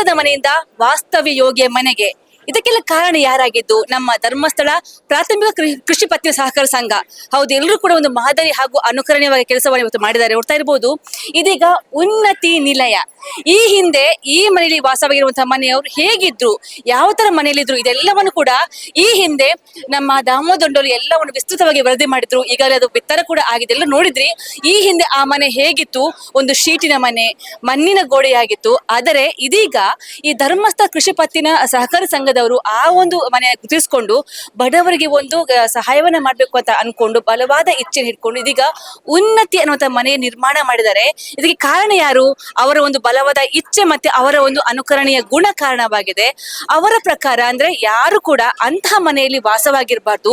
ಯೋಗ್ಯವಲ್ಲದ ಮನೆಯಿಂದ ವಾಸ್ತವ್ಯ ಯೋಗಿಯ ಮನೆಗೆ ಇದಕ್ಕೆಲ್ಲ ಕಾರಣ ಯಾರಾಗಿದ್ದು? ನಮ್ಮ ಧರ್ಮಸ್ಥಳ ಪ್ರಾಥಮಿಕ ಕೃಷಿ ಪತ್ತಿನ ಸಹಕಾರ ಸಂಘ. ಹೌದು ಎಲ್ಲರೂ ಕೂಡ ಒಂದು ಮಾದರಿ ಹಾಗೂ ಅನುಕರಣೀಯವಾಗಿ ಕೆಲಸವನ್ನು ಇವತ್ತು ಮಾಡಿದ್ದಾರೆ. ನೋಡ್ತಾ ಇರಬಹುದು ಇದೀಗ ಉನ್ನತಿ ನಿಲಯ. ಈ ಹಿಂದೆ ಈ ಮನೆಯಲ್ಲಿ ವಾಸವಾಗಿರುವಂತಹ ಮನೆಯವರು ಹೇಗಿದ್ರು? ಯಾವ ತರ ಮನೆಯಲ್ಲಿದ್ರು? ಇದೆಲ್ಲವನ್ನು ಕೂಡ ಈ ಹಿಂದೆ ನಮ್ಮ ದಾಮೋದಂಡರು ಎಲ್ಲವನ್ನು ವಿಸ್ತೃತವಾಗಿ ವರದಿ ಮಾಡಿದ್ರು. ಈಗಾಗಲೇ ಅದು ಬಿತ್ತರ ಕೂಡ ಆಗಿದೆ. ಎಲ್ಲ ನೋಡಿದ್ರಿ? ಈ ಹಿಂದೆ ಆ ಮನೆ ಹೇಗಿತ್ತು? ಒಂದು ಶೀಟಿನ ಮನೆ, ಮಣ್ಣಿನ ಗೋಡೆಯಾಗಿತ್ತು. ಆದರೆ ಇದೀಗ ಈ ಧರ್ಮಸ್ಥಳ ಕೃಷಿ ಪತ್ತಿನ ಸಹಕಾರಿ ಸಂಘದವರು ಆ ಒಂದು ಮನೆ ಗುರುತಿಸಿಕೊಂಡು ಬಡವರಿಗೆ ಒಂದು ಸಹಾಯವನ್ನ ಮಾಡಬೇಕು ಅಂತ ಅನ್ಕೊಂಡು ಬಲವಾದ ಇಚ್ಛೆ ಹಿಡ್ಕೊಂಡು ಇದೀಗ ಉನ್ನತಿ ಅನ್ನುವಂತ ಮನೆ ನಿರ್ಮಾಣ ಮಾಡಿದ್ದಾರೆ. ಇದಕ್ಕೆ ಕಾರಣ ಯಾರು? ಅವರ ಒಂದು ಬಲವಾದ ಇಚ್ಛೆ ಮತ್ತೆ ಅವರ ಒಂದು ಅನುಕರಣೀಯ ಗುಣ ಕಾರಣವಾಗಿದೆ. ಅವರ ಪ್ರಕಾರ ಅಂದ್ರೆ ಯಾರು ಕೂಡ ಅಂತಹ ಮನೆಯಲ್ಲಿ ವಾಸವಾಗಿರಬಾರ್ದು.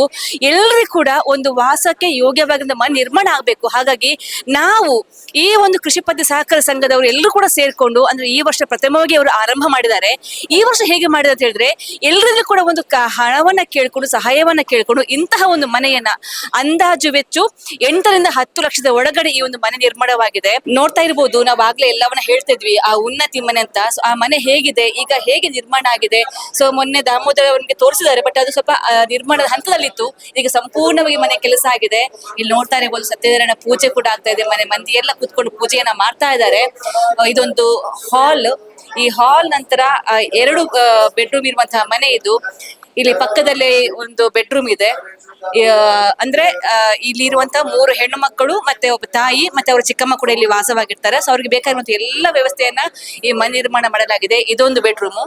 ಎಲ್ಲರೂ ಕೂಡ ಒಂದು ವಾಸಕ್ಕೆ ಯೋಗ್ಯವಾಗಿದ್ದ ಮನೆ ನಿರ್ಮಾಣ ಆಗ್ಬೇಕು. ಹಾಗಾಗಿ ನಾವು ಈ ಒಂದು ಕೃಷಿ ಪದ್ಧತಿ ಸಹಕಾರ ಸಂಘದವರು ಎಲ್ಲರೂ ಕೂಡ ಸೇರ್ಕೊಂಡು ಅಂದ್ರೆ ಈ ವರ್ಷ ಪ್ರಥಮವಾಗಿ ಅವರು ಆರಂಭ ಮಾಡಿದ್ದಾರೆ. ಈ ವರ್ಷ ಹೇಗೆ ಮಾಡಿದೆ ಅಂತ ಹೇಳಿದ್ರೆ ಎಲ್ಲರಿಗೂ ಕೂಡ ಒಂದು ಹಣವನ್ನ ಕೇಳ್ಕೊಂಡು, ಸಹಾಯವನ್ನ ಕೇಳ್ಕೊಂಡು ಇಂತಹ ಒಂದು ಮನೆಯನ್ನ ಅಂದಾಜು ವೆಚ್ಚು ಎಂಟರಿಂದ ಹತ್ತು ಲಕ್ಷದ ಒಳಗಡೆ ಈ ಒಂದು ಮನೆ ನಿರ್ಮಾಣವಾಗಿದೆ. ನೋಡ್ತಾ ಇರ್ಬೋದು, ನಾವು ಆಗ್ಲೇ ಎಲ್ಲವನ್ನ ಹೇಳ್ತಿದ್ವಿ ಆ ಉನ್ನತಿ ಮನೆ ಅಂತ. ಆ ಮನೆ ಹೇಗಿದೆ, ಈಗ ಹೇಗೆ ನಿರ್ಮಾಣ ಆಗಿದೆ? ಸೊ ಮೊನ್ನೆ ದಾಮೋದರ ಅವರಿಗೆ ತೋರಿಸಿದ್ದಾರೆ ಬಟ್ ಅದು ಸ್ವಲ್ಪ ನಿರ್ಮಾಣ ನಿರ್ಮಾಣದ ಹಂತದಲ್ಲಿತ್ತು. ಈಗ ಸಂಪೂರ್ಣವಾಗಿ ಮನೆ ಕೆಲಸ ಆಗಿದೆ. ಇಲ್ಲಿ ನೋಡ್ತಾ ಇರ್ಬೋದು, ಸತ್ಯನಾರಾಯಣ ಪೂಜೆ ಕೂಡ ಆಗ್ತಾ ಇದೆ, ಮನೆ ಮಂದಿ ಎಲ್ಲ ಕೂತ್ಕೊಂಡು ಪೂಜೆಯನ್ನ ಮಾಡ್ತಾ ಇದ್ದಾರೆ. ಇದೊಂದು ಹಾಲ್ ಈ ಹಾಲ್ ನಂತರ ಎರಡು ಬೆಡ್ರೂಮ್ ಇರುವಂತಹ ಮನೆ ಇದು. ಇಲ್ಲಿ ಪಕ್ಕದಲ್ಲಿ ಒಂದು ಬೆಡ್ರೂಮ್ ಇದೆ. ಅಂದ್ರೆ ಇಲ್ಲಿ ಇರುವಂತಹ ಮೂರು ಹೆಣ್ಣು ಮಕ್ಕಳು ಮತ್ತೆ ಒಬ್ಬ ತಾಯಿ ಮತ್ತೆ ಅವರ ಚಿಕ್ಕಮ್ಮ ಕೂಡ ಇಲ್ಲಿ ವಾಸವಾಗಿರ್ತಾರೆ. ಸೊ ಅವ್ರಿಗೆ ಬೇಕಾಗಿರುವಂತಹ ಎಲ್ಲ ವ್ಯವಸ್ಥೆಯನ್ನ ಈ ಮನೆ ನಿರ್ಮಾಣ ಮಾಡಲಾಗಿದೆ. ಇದೊಂದು ಬೆಡ್ರೂಮ್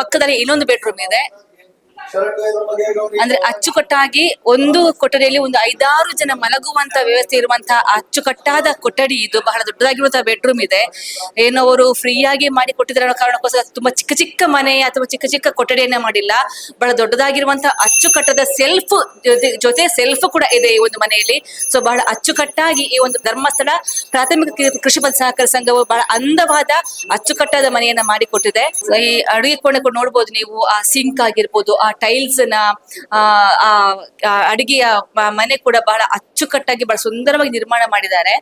ಪಕ್ಕದಲ್ಲಿ ಇನ್ನೊಂದು ಬೆಡ್ರೂಮ್ ಇದೆ. ಅಂದ್ರೆ ಅಚ್ಚುಕಟ್ಟಾಗಿ ಒಂದು ಕೊಠಡಿಯಲ್ಲಿ ಒಂದು ಐದಾರು ಜನ ಮಲಗುವಂತ ವ್ಯವಸ್ಥೆ ಇರುವಂತಹ ಅಚ್ಚುಕಟ್ಟಾದ ಕೊಠಡಿ ಇದು. ಬಹಳ ದೊಡ್ಡದಾಗಿರುವಂತಹ ಬೆಡ್ರೂಮ್ ಇದೆ. ಏನೋ ಅವರು ಫ್ರೀ ಆಗಿ ಮಾಡಿ ಕೊಟ್ಟಿದ್ದಾರೆ ಅನ್ನೋ ಕಾರಣಕ್ಕೋಸ್ಕರ ತುಂಬಾ ಚಿಕ್ಕ ಚಿಕ್ಕ ಮನೆ ಅಥವಾ ಚಿಕ್ಕ ಚಿಕ್ಕ ಕೊಠಡಿಯನ್ನ ಮಾಡಿಲ್ಲ. ಬಹಳ ದೊಡ್ಡದಾಗಿರುವಂತಹ ಅಚ್ಚುಕಟ್ಟದ ಸೆಲ್ಫ್ ಜೊತೆ ಸೆಲ್ಫ್ ಕೂಡ ಇದೆ ಈ ಒಂದು ಮನೆಯಲ್ಲಿ. ಸೊ ಬಹಳ ಅಚ್ಚುಕಟ್ಟಾಗಿ ಈ ಒಂದು ಧರ್ಮಸ್ಥಳ, ಪ್ರಾಥಮಿಕ ಕೃಷಿ ಪದ ಸಹಕಾರ ಸಂಘವು ಬಹಳ ಅಂದವಾದ ಅಚ್ಚುಕಟ್ಟಾದ ಮನೆಯನ್ನ ಮಾಡಿಕೊಟ್ಟಿದೆ. ಈ ಅಡುಗೆ ಕೋಣೆ ಕೂಡ ನೋಡ್ಬೋದು ನೀವು, ಆ ಸಿಂಕ್ ಆಗಿರ್ಬೋದು, ಆ ಟೈಲ್ಸ್ನ ಆ ಆ ಆ, ಅಡಿಗೆಯ ಮನೆ ಕೂಡ ಬಹಳ ಅಚ್ಚುಕಟ್ಟಾಗಿ, ಬಹಳ ಸುಂದರವಾಗಿ ನಿರ್ಮಾಣ ಮಾಡಿದ್ದಾರೆ.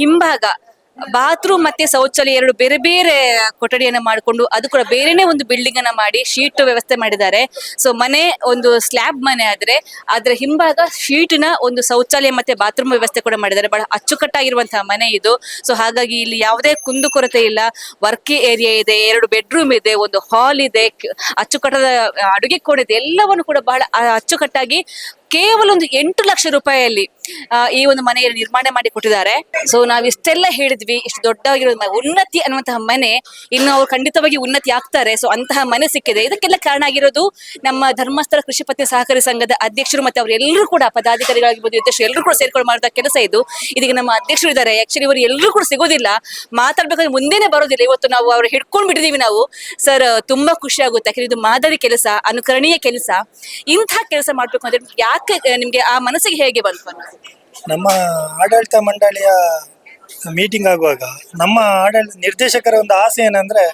ಹಿಂಭಾಗ ಬಾತ್ರೂಮ್ ಮತ್ತೆ ಶೌಚಾಲಯ ಎರಡು ಬೇರೆ ಬೇರೆ ಕೊಠಡಿಯನ್ನ ಮಾಡಿಕೊಂಡು ಅದು ಕೂಡ ಬೇರೆನೆ ಒಂದು ಬಿಲ್ಡಿಂಗ್ ಅನ್ನ ಮಾಡಿ ಶೀಟ್ ವ್ಯವಸ್ಥೆ ಮಾಡಿದ್ದಾರೆ. ಸೊ ಮನೆ ಒಂದು ಸ್ಲ್ಯಾಬ್ ಮನೆ ಆದ್ರೆ ಅದರ ಹಿಂಭಾಗ ಶೀಟ್ನ ಒಂದು ಶೌಚಾಲಯ ಮತ್ತೆ ಬಾತ್ರೂಮ್ ವ್ಯವಸ್ಥೆ ಕೂಡ ಮಾಡಿದ್ದಾರೆ. ಬಹಳ ಅಚ್ಚುಕಟ್ಟಾಗಿರುವಂತಹ ಮನೆ ಇದು. ಸೊ ಹಾಗಾಗಿ ಇಲ್ಲಿ ಯಾವುದೇ ಕುಂದುಕೊರತೆ ಇಲ್ಲ. ವರ್ಕ್ ಏರಿಯಾ ಇದೆ, ಎರಡು ಬೆಡ್ರೂಮ್ ಇದೆ, ಒಂದು ಹಾಲ್ ಇದೆ, ಅಚ್ಚುಕಟ್ಟಾದ ಅಡುಗೆ ಕೋಣೆ ಇದೆ, ಎಲ್ಲವನ್ನು ಕೂಡ ಬಹಳ ಅಚ್ಚುಕಟ್ಟಾಗಿ ಕೇವಲ ಒಂದು ಎಂಟು ಲಕ್ಷ ರೂಪಾಯಿಯಲ್ಲಿ ಈ ಒಂದು ಮನೆಯನ್ನು ನಿರ್ಮಾಣ ಮಾಡಿ ಕೊಟ್ಟಿದ್ದಾರೆ. ಸೊ ನಾವ್ ಇಷ್ಟೆಲ್ಲ ಹೇಳಿದ್ವಿ, ಇಷ್ಟು ದೊಡ್ಡವಾಗಿರೋ ಉನ್ನತಿ ಅನ್ನುವಂತಹ ಮನೆ, ಇನ್ನು ಅವ್ರು ಖಂಡಿತವಾಗಿ ಉನ್ನತಿ ಆಗ್ತಾರೆ. ಸೊ ಅಂತಹ ಮನೆ ಸಿಕ್ಕಿದೆ. ಇದಕ್ಕೆಲ್ಲ ಕಾರಣ ಆಗಿರೋದು ನಮ್ಮ ಧರ್ಮಸ್ಥಳ ಕೃಷಿ ಪತ್ತಿನ ಸಹಕಾರಿ ಸಂಘದ ಅಧ್ಯಕ್ಷರು ಮತ್ತೆ ಅವರೆಲ್ಲರೂ ಕೂಡ ಪದಾಧಿಕಾರಿಗಳಾಗಿರ್ಬೋದು ಅಧ್ಯಕ್ಷರು ಎಲ್ಲರೂ ಕೂಡ ಸೇರ್ಕೊಂಡು ಮಾಡಿದ ಕೆಲಸ ಇದು. ಇದೀಗ ನಮ್ಮ ಅಧ್ಯಕ್ಷರು ಇದ್ದಾರೆ. ಆಕ್ಚುಲಿ ಇವರು ಎಲ್ಲರೂ ಕೂಡ ಸಿಗೋದಿಲ್ಲ. ಮಾತಾಡ್ಬೇಕಾದ್ರೆ ಮುಂದೆನೆ ಬರೋದಿಲ್ಲ. ಇವತ್ತು ನಾವು ಅವ್ರು ಹಿಡ್ಕೊಂಡು ಬಿಟ್ಟಿದೀವಿ ನಾವು. ಸರ್ ತುಂಬಾ ಖುಷಿ ಆಗುತ್ತೆ. ಯಾಕಂದ್ರೆ ಇದು ಮಾದರಿ ಕೆಲಸ, ಅನುಕರಣೀಯ ಕೆಲಸ. ಇಂಥ ಕೆಲಸ ಮಾಡ್ಬೇಕು ಅಂದ್ರೆ ಯಾಕೆ ನಿಮಗೆ ಆ ಮನಸ್ಸಿಗೆ ಹೇಗೆ ಬಂತು? ನಮ್ಮ ಆಡಳಿತ ಮಂಡಳಿಯ ಮೀಟಿಂಗ್ ಆಗುವಾಗ ನಮ್ಮ ಆಡಳಿತ ನಿರ್ದೇಶಕರ ಒಂದು ಆಸೆ ಏನಂದ್ರೆ,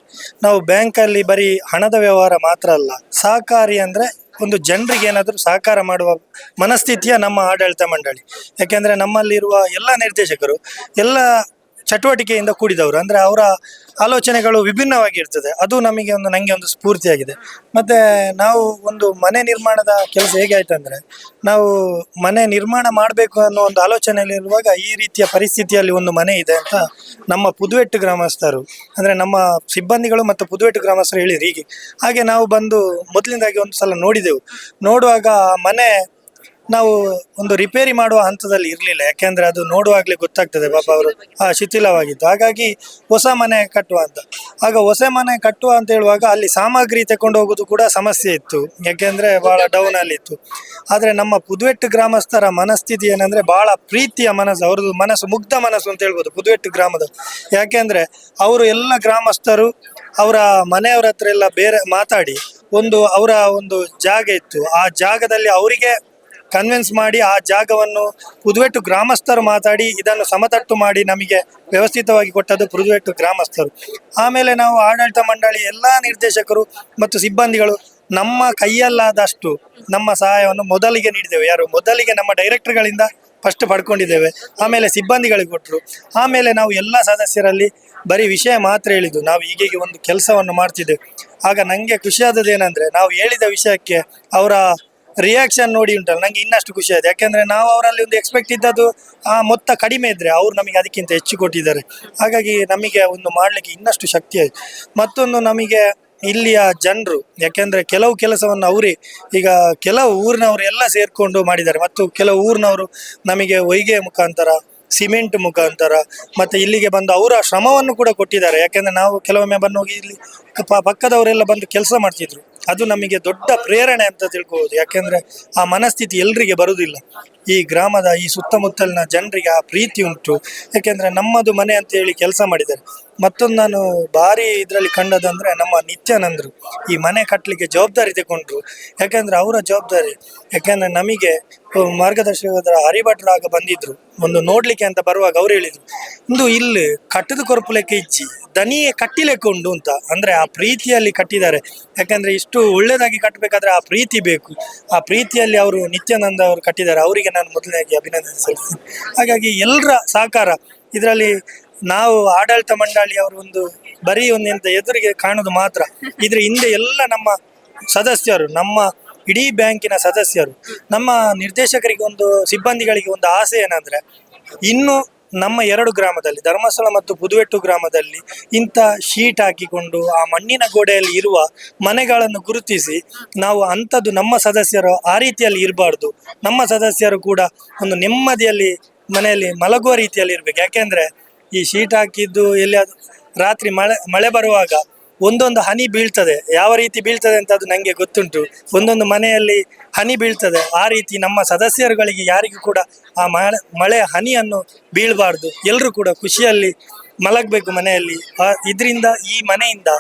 ನಾವು ಬ್ಯಾಂಕಲ್ಲಿ ಬರೀ ಹಣದ ವ್ಯವಹಾರ ಮಾತ್ರ ಅಲ್ಲ, ಸಹಕಾರಿ ಅಂದ್ರೆ ಒಂದು ಜನರಿಗೆ ಏನಾದರೂ ಸಹಕಾರ ಮಾಡುವ ಮನಸ್ಥಿತಿಯ ನಮ್ಮ ಆಡಳಿತ ಮಂಡಳಿ ಯಾಕೆಂದ್ರೆ ನಮ್ಮಲ್ಲಿರುವ ಎಲ್ಲ ನಿರ್ದೇಶಕರು, ಎಲ್ಲ ಚಟುವಟಿಕೆಯಿಂದ ಕೂಡಿದವರು. ಅಂದ್ರೆ ಅವರ ಆಲೋಚನೆಗಳು ವಿಭಿನ್ನವಾಗಿರ್ತದೆ. ಅದು ನಮಗೆ ಒಂದು ನನಗೆ ಒಂದು ಸ್ಫೂರ್ತಿಯಾಗಿದೆ. ಮತ್ತೆ ನಾವು ಒಂದು ಮನೆ ನಿರ್ಮಾಣದ ಕೆಲಸ ಹೇಗೆ ಆಯ್ತು ಅಂದ್ರೆ, ನಾವು ಮನೆ ನಿರ್ಮಾಣ ಮಾಡಬೇಕು ಅನ್ನೋ ಒಂದು ಆಲೋಚನೆಯಲ್ಲಿರುವಾಗ ಈ ರೀತಿಯ ಪರಿಸ್ಥಿತಿಯಲ್ಲಿ ಒಂದು ಮನೆ ಇದೆ ಅಂತ ನಮ್ಮ ಪುದುವೆಟ್ಟು ಗ್ರಾಮಸ್ಥರು, ಅಂದ್ರೆ ನಮ್ಮ ಸಿಬ್ಬಂದಿಗಳು ಮತ್ತು ಪುದುವೆಟ್ಟು ಗ್ರಾಮಸ್ಥರು ಹೇಳಿದ್ರು ಹೀಗೆ. ಹಾಗೆ ನಾವು ಬಂದು ಮೊದಲಿಂದಾಗಿ ಒಂದು ಸಲ ನೋಡಿದೆವು. ನೋಡುವಾಗ ಮನೆ ನಾವು ಒಂದು ರಿಪೇರಿ ಮಾಡುವ ಹಂತದಲ್ಲಿ ಇರಲಿಲ್ಲ. ಯಾಕೆಂದ್ರೆ ಅದು ನೋಡುವಾಗಲೇ ಗೊತ್ತಾಗ್ತದೆ ಪಾಪ ಅವರು, ಆ ಶಿಥಿಲವಾಗಿತ್ತು ಹಾಗಾಗಿ ಹೊಸ ಮನೆ ಕಟ್ಟುವ ಅಂತ ಆಗ ಹೊಸ ಮನೆ ಕಟ್ಟುವ ಅಂತ ಹೇಳುವಾಗ ಅಲ್ಲಿ ಸಾಮಗ್ರಿ ತಗೊಂಡು ಹೋಗೋದು ಕೂಡ ಸಮಸ್ಯೆ ಇತ್ತು. ಯಾಕೆಂದ್ರೆ ಬಹಳ ಡೌನ್ ಅಲ್ಲಿ ಇತ್ತು. ಆದರೆ ನಮ್ಮ ಪುದುವೆಟ್ಟು ಗ್ರಾಮಸ್ಥರ ಮನಸ್ಥಿತಿ ಏನಂದ್ರೆ ಬಹಳ ಪ್ರೀತಿಯ ಮನಸ್ಸು, ಅವ್ರದ್ದು ಮನಸ್ಸು, ಮುಗ್ಧ ಮನಸ್ಸು ಅಂತ ಹೇಳ್ಬೋದು ಪುದುವೆಟ್ಟು ಗ್ರಾಮದ. ಯಾಕೆಂದ್ರೆ ಅವರು ಎಲ್ಲ ಗ್ರಾಮಸ್ಥರು ಅವರ ಮನೆಯವರ ಹತ್ರ ಎಲ್ಲ ಬೇರೆ ಮಾತಾಡಿ ಒಂದು ಅವರ ಒಂದು ಜಾಗ ಇತ್ತು. ಆ ಜಾಗದಲ್ಲಿ ಅವರಿಗೆ ಕನ್ವಿನ್ಸ್ ಮಾಡಿ ಆ ಜಾಗವನ್ನು ಪುದುವೆಟ್ಟು ಗ್ರಾಮಸ್ಥರು ಮಾತಾಡಿ ಇದನ್ನು ಸಮತಟ್ಟು ಮಾಡಿ ನಮಗೆ ವ್ಯವಸ್ಥಿತವಾಗಿ ಕೊಟ್ಟದ್ದು ಪುದುವೆಟ್ಟು ಗ್ರಾಮಸ್ಥರು. ಆಮೇಲೆ ನಾವು ಆಡಳಿತ ಮಂಡಳಿ ಎಲ್ಲ ನಿರ್ದೇಶಕರು ಮತ್ತು ಸಿಬ್ಬಂದಿಗಳು ನಮ್ಮ ಕೈಯಲ್ಲಾದಷ್ಟು ನಮ್ಮ ಸಹಾಯವನ್ನು ಮೊದಲಿಗೆ ನೀಡಿದ್ದೇವೆ. ಯಾರು? ಮೊದಲಿಗೆ ನಮ್ಮ ಡೈರೆಕ್ಟರ್ಗಳಿಂದ ಫಸ್ಟ್ ಪಡ್ಕೊಂಡಿದ್ದೇವೆ. ಆಮೇಲೆ ಸಿಬ್ಬಂದಿಗಳಿಗೆ ಕೊಟ್ಟರು. ಆಮೇಲೆ ನಾವು ಎಲ್ಲ ಸದಸ್ಯರಲ್ಲಿ ಬರೀ ವಿಷಯ ಮಾತ್ರ ಹೇಳಿದ್ದು. ನಾವು ಈಗೀಗ ಒಂದು ಕೆಲಸವನ್ನು ಮಾಡ್ತಿದ್ದೇವೆ. ಆಗ ನನಗೆ ಖುಷಿಯಾದದ್ದು ಏನಂದರೆ ನಾವು ಹೇಳಿದ ವಿಷಯಕ್ಕೆ ಅವರ ರಿಯಾಕ್ಷನ್ ನೋಡಿ ಉಂಟಲ್ಲ, ನಂಗೆ ಇನ್ನಷ್ಟು ಖುಷಿ ಆಯ್ತು. ಯಾಕೆಂದ್ರೆ ನಾವು ಅವರಲ್ಲಿ ಒಂದು ಎಕ್ಸ್ಪೆಕ್ಟ್ ಇದ್ದದ್ದು ಆ ಮೊತ್ತ ಕಡಿಮೆ ಇದ್ರೆ ಅವ್ರು ನಮಗೆ ಅದಕ್ಕಿಂತ ಹೆಚ್ಚು ಕೊಟ್ಟಿದ್ದಾರೆ. ಹಾಗಾಗಿ ನಮಗೆ ಒಂದು ಮಾಡಲಿಕ್ಕೆ ಇನ್ನಷ್ಟು ಶಕ್ತಿ ಆಯಿತು. ಮತ್ತೊಂದು ನಮಗೆ ಇಲ್ಲಿಯ ಜನರು, ಯಾಕೆಂದ್ರೆ ಕೆಲವು ಕೆಲಸವನ್ನು ಅವರೇ, ಈಗ ಕೆಲವು ಊರಿನವರು ಎಲ್ಲ ಸೇರ್ಕೊಂಡು ಮಾಡಿದ್ದಾರೆ. ಮತ್ತು ಕೆಲವು ಊರಿನವರು ನಮಗೆ ಒಯ್ಗೆ ಮುಖಾಂತರ ಸಿಮೆಂಟ್ ಮುಖಾಂತರ ಮತ್ತೆ ಇಲ್ಲಿಗೆ ಬಂದು ಅವರ ಶ್ರಮವನ್ನು ಕೂಡ ಕೊಟ್ಟಿದ್ದಾರೆ. ಯಾಕೆಂದ್ರೆ ನಾವು ಕೆಲವೊಮ್ಮೆ ಬಂದು ಹೋಗಿ ಇಲ್ಲಿ ಪಕ್ಕದವರೆಲ್ಲ ಬಂದು ಕೆಲಸ ಮಾಡ್ತಿದ್ರು. ಅದು ನಮಗೆ ದೊಡ್ಡ ಪ್ರೇರಣೆ ಅಂತ ತಿಳ್ಕೋಬೋದು. ಯಾಕೆಂದ್ರೆ ಆ ಮನಸ್ಥಿತಿ ಎಲ್ರಿಗೆ ಬರುವುದಿಲ್ಲ. ಈ ಗ್ರಾಮದ ಈ ಸುತ್ತಮುತ್ತಲಿನ ಜನರಿಗೆ ಆ ಪ್ರೀತಿ ಉಂಟು. ಯಾಕೆಂದ್ರೆ ನಮ್ಮದು ಮನೆ ಅಂತ ಹೇಳಿ ಕೆಲಸ ಮಾಡಿದ್ದಾರೆ. ಮತ್ತೊಂದು ನಾನು ಭಾರಿ ಇದರಲ್ಲಿ ಕಂಡದಂದ್ರೆ ನಮ್ಮ ನಿತ್ಯಾನಂದರು. ಈ ಮನೆ ಕಟ್ಟಲಿಕ್ಕೆ ಜವಾಬ್ದಾರಿ ತಗೊಂಡ್ರು. ಯಾಕೆಂದ್ರೆ ಅವರ ಜವಾಬ್ದಾರಿ. ಯಾಕೆಂದ್ರೆ ನಮಗೆ ಮಾರ್ಗದರ್ಶಕರ ಹರಿಭಟ್ರಾಗ ಬಂದಿದ್ರು. ಒಂದು ನೋಡ್ಲಿಕ್ಕೆ ಅಂತ ಬರುವಾಗ ಅವ್ರು ಹೇಳಿದ್ರು. ಇಂದು ಇಲ್ಲಿ ಕಟ್ಟದ ಕೊರಪುಲೆಕ್ಕೆ ಇಚ್ಚಿ, ದನಿಯೇ ಕಟ್ಟಿಲೆಕ್ಕೆ ಉಂಟು ಅಂತ. ಅಂದ್ರೆ ಆ ಪ್ರೀತಿಯಲ್ಲಿ ಕಟ್ಟಿದ್ದಾರೆ. ಯಾಕಂದ್ರೆ ಇಷ್ಟು ಒಳ್ಳೇದಾಗಿ ಕಟ್ಟಬೇಕಾದ್ರೆ ಆ ಪ್ರೀತಿ ಬೇಕು. ಆ ಪ್ರೀತಿಯಲ್ಲಿ ಅವರು ನಿತ್ಯಾನಂದ ಅವರು ಕಟ್ಟಿದ್ದಾರೆ. ಅವರಿಗೆ ನಾನು ಮೊದಲನೇದಾಗಿ ಅಭಿನಂದನೆ ಸಲ್ಲಿಸ್ತೀನಿ. ಹಾಗಾಗಿ ಎಲ್ಲರ ಸಹಕಾರ. ಇದರಲ್ಲಿ ನಾವು ಆಡಳಿತ ಮಂಡಳಿ ಅವರು ಒಂದು ಬರೀ ಒಂದು ಎಂತ ಎದುರಿಗೆ ಕಾಣುದು ಮಾತ್ರ. ಇದ್ರ ಹಿಂದೆ ಎಲ್ಲ ನಮ್ಮ ಸದಸ್ಯರು, ನಮ್ಮ ಇಡೀ ಬ್ಯಾಂಕಿನ ಸದಸ್ಯರು, ನಮ್ಮ ನಿರ್ದೇಶಕರಿಗೆ ಒಂದು ಸಿಬ್ಬಂದಿಗಳಿಗೆ ಒಂದು ಆಸೆ ಏನಂದ್ರೆ, ಇನ್ನು ನಮ್ಮ ಎರಡು ಗ್ರಾಮದಲ್ಲಿ, ಧರ್ಮಸ್ಥಳ ಮತ್ತು ಪುದುವೆಟ್ಟು ಗ್ರಾಮದಲ್ಲಿ ಇಂಥ ಶೀಟ್ ಹಾಕಿಕೊಂಡು ಆ ಮಣ್ಣಿನ ಗೋಡೆಯಲ್ಲಿ ಇರುವ ಮನೆಗಳನ್ನು ಗುರುತಿಸಿ ನಾವು ಅಂಥದ್ದು ನಮ್ಮ ಸದಸ್ಯರು ಆ ರೀತಿಯಲ್ಲಿ ಇರಬಾರ್ದು. ನಮ್ಮ ಸದಸ್ಯರು ಕೂಡ ಒಂದು ನೆಮ್ಮದಿಯಲ್ಲಿ ಮನೆಯಲ್ಲಿ ಮಲಗುವ ರೀತಿಯಲ್ಲಿ ಇರಬೇಕು. ಯಾಕೆಂದ್ರೆ ಈ ಶೀಟ್ ಹಾಕಿದ್ದು ಎಲ್ಲಿಯಾದ್ರೂ ರಾತ್ರಿ ಮಳೆ ಮಳೆ ಬರುವಾಗ ಒಂದೊಂದು ಹನಿ ಬೀಳ್ತದೆ. ಯಾವ ರೀತಿ ಬೀಳ್ತದೆ ಅಂತ ಅದು ನನಗೆ ಗೊತ್ತುಂಟು. ಒಂದೊಂದು ಮನೆಯಲ್ಲಿ ಹನಿ ಬೀಳ್ತದೆ. ಆ ರೀತಿ ನಮ್ಮ ಸದಸ್ಯರುಗಳಿಗೆ ಯಾರಿಗೂ ಕೂಡ ಆ ಮಳೆ ಮಳೆ ಹನಿಯನ್ನು ಬೀಳಬಾರ್ದು. ಎಲ್ಲರೂ ಕೂಡ ಖುಷಿಯಲ್ಲಿ ಮಲಗಬೇಕು ಮನೆಯಲ್ಲಿ. ಇದರಿಂದ ಈ ಮನೆಯಿಂದ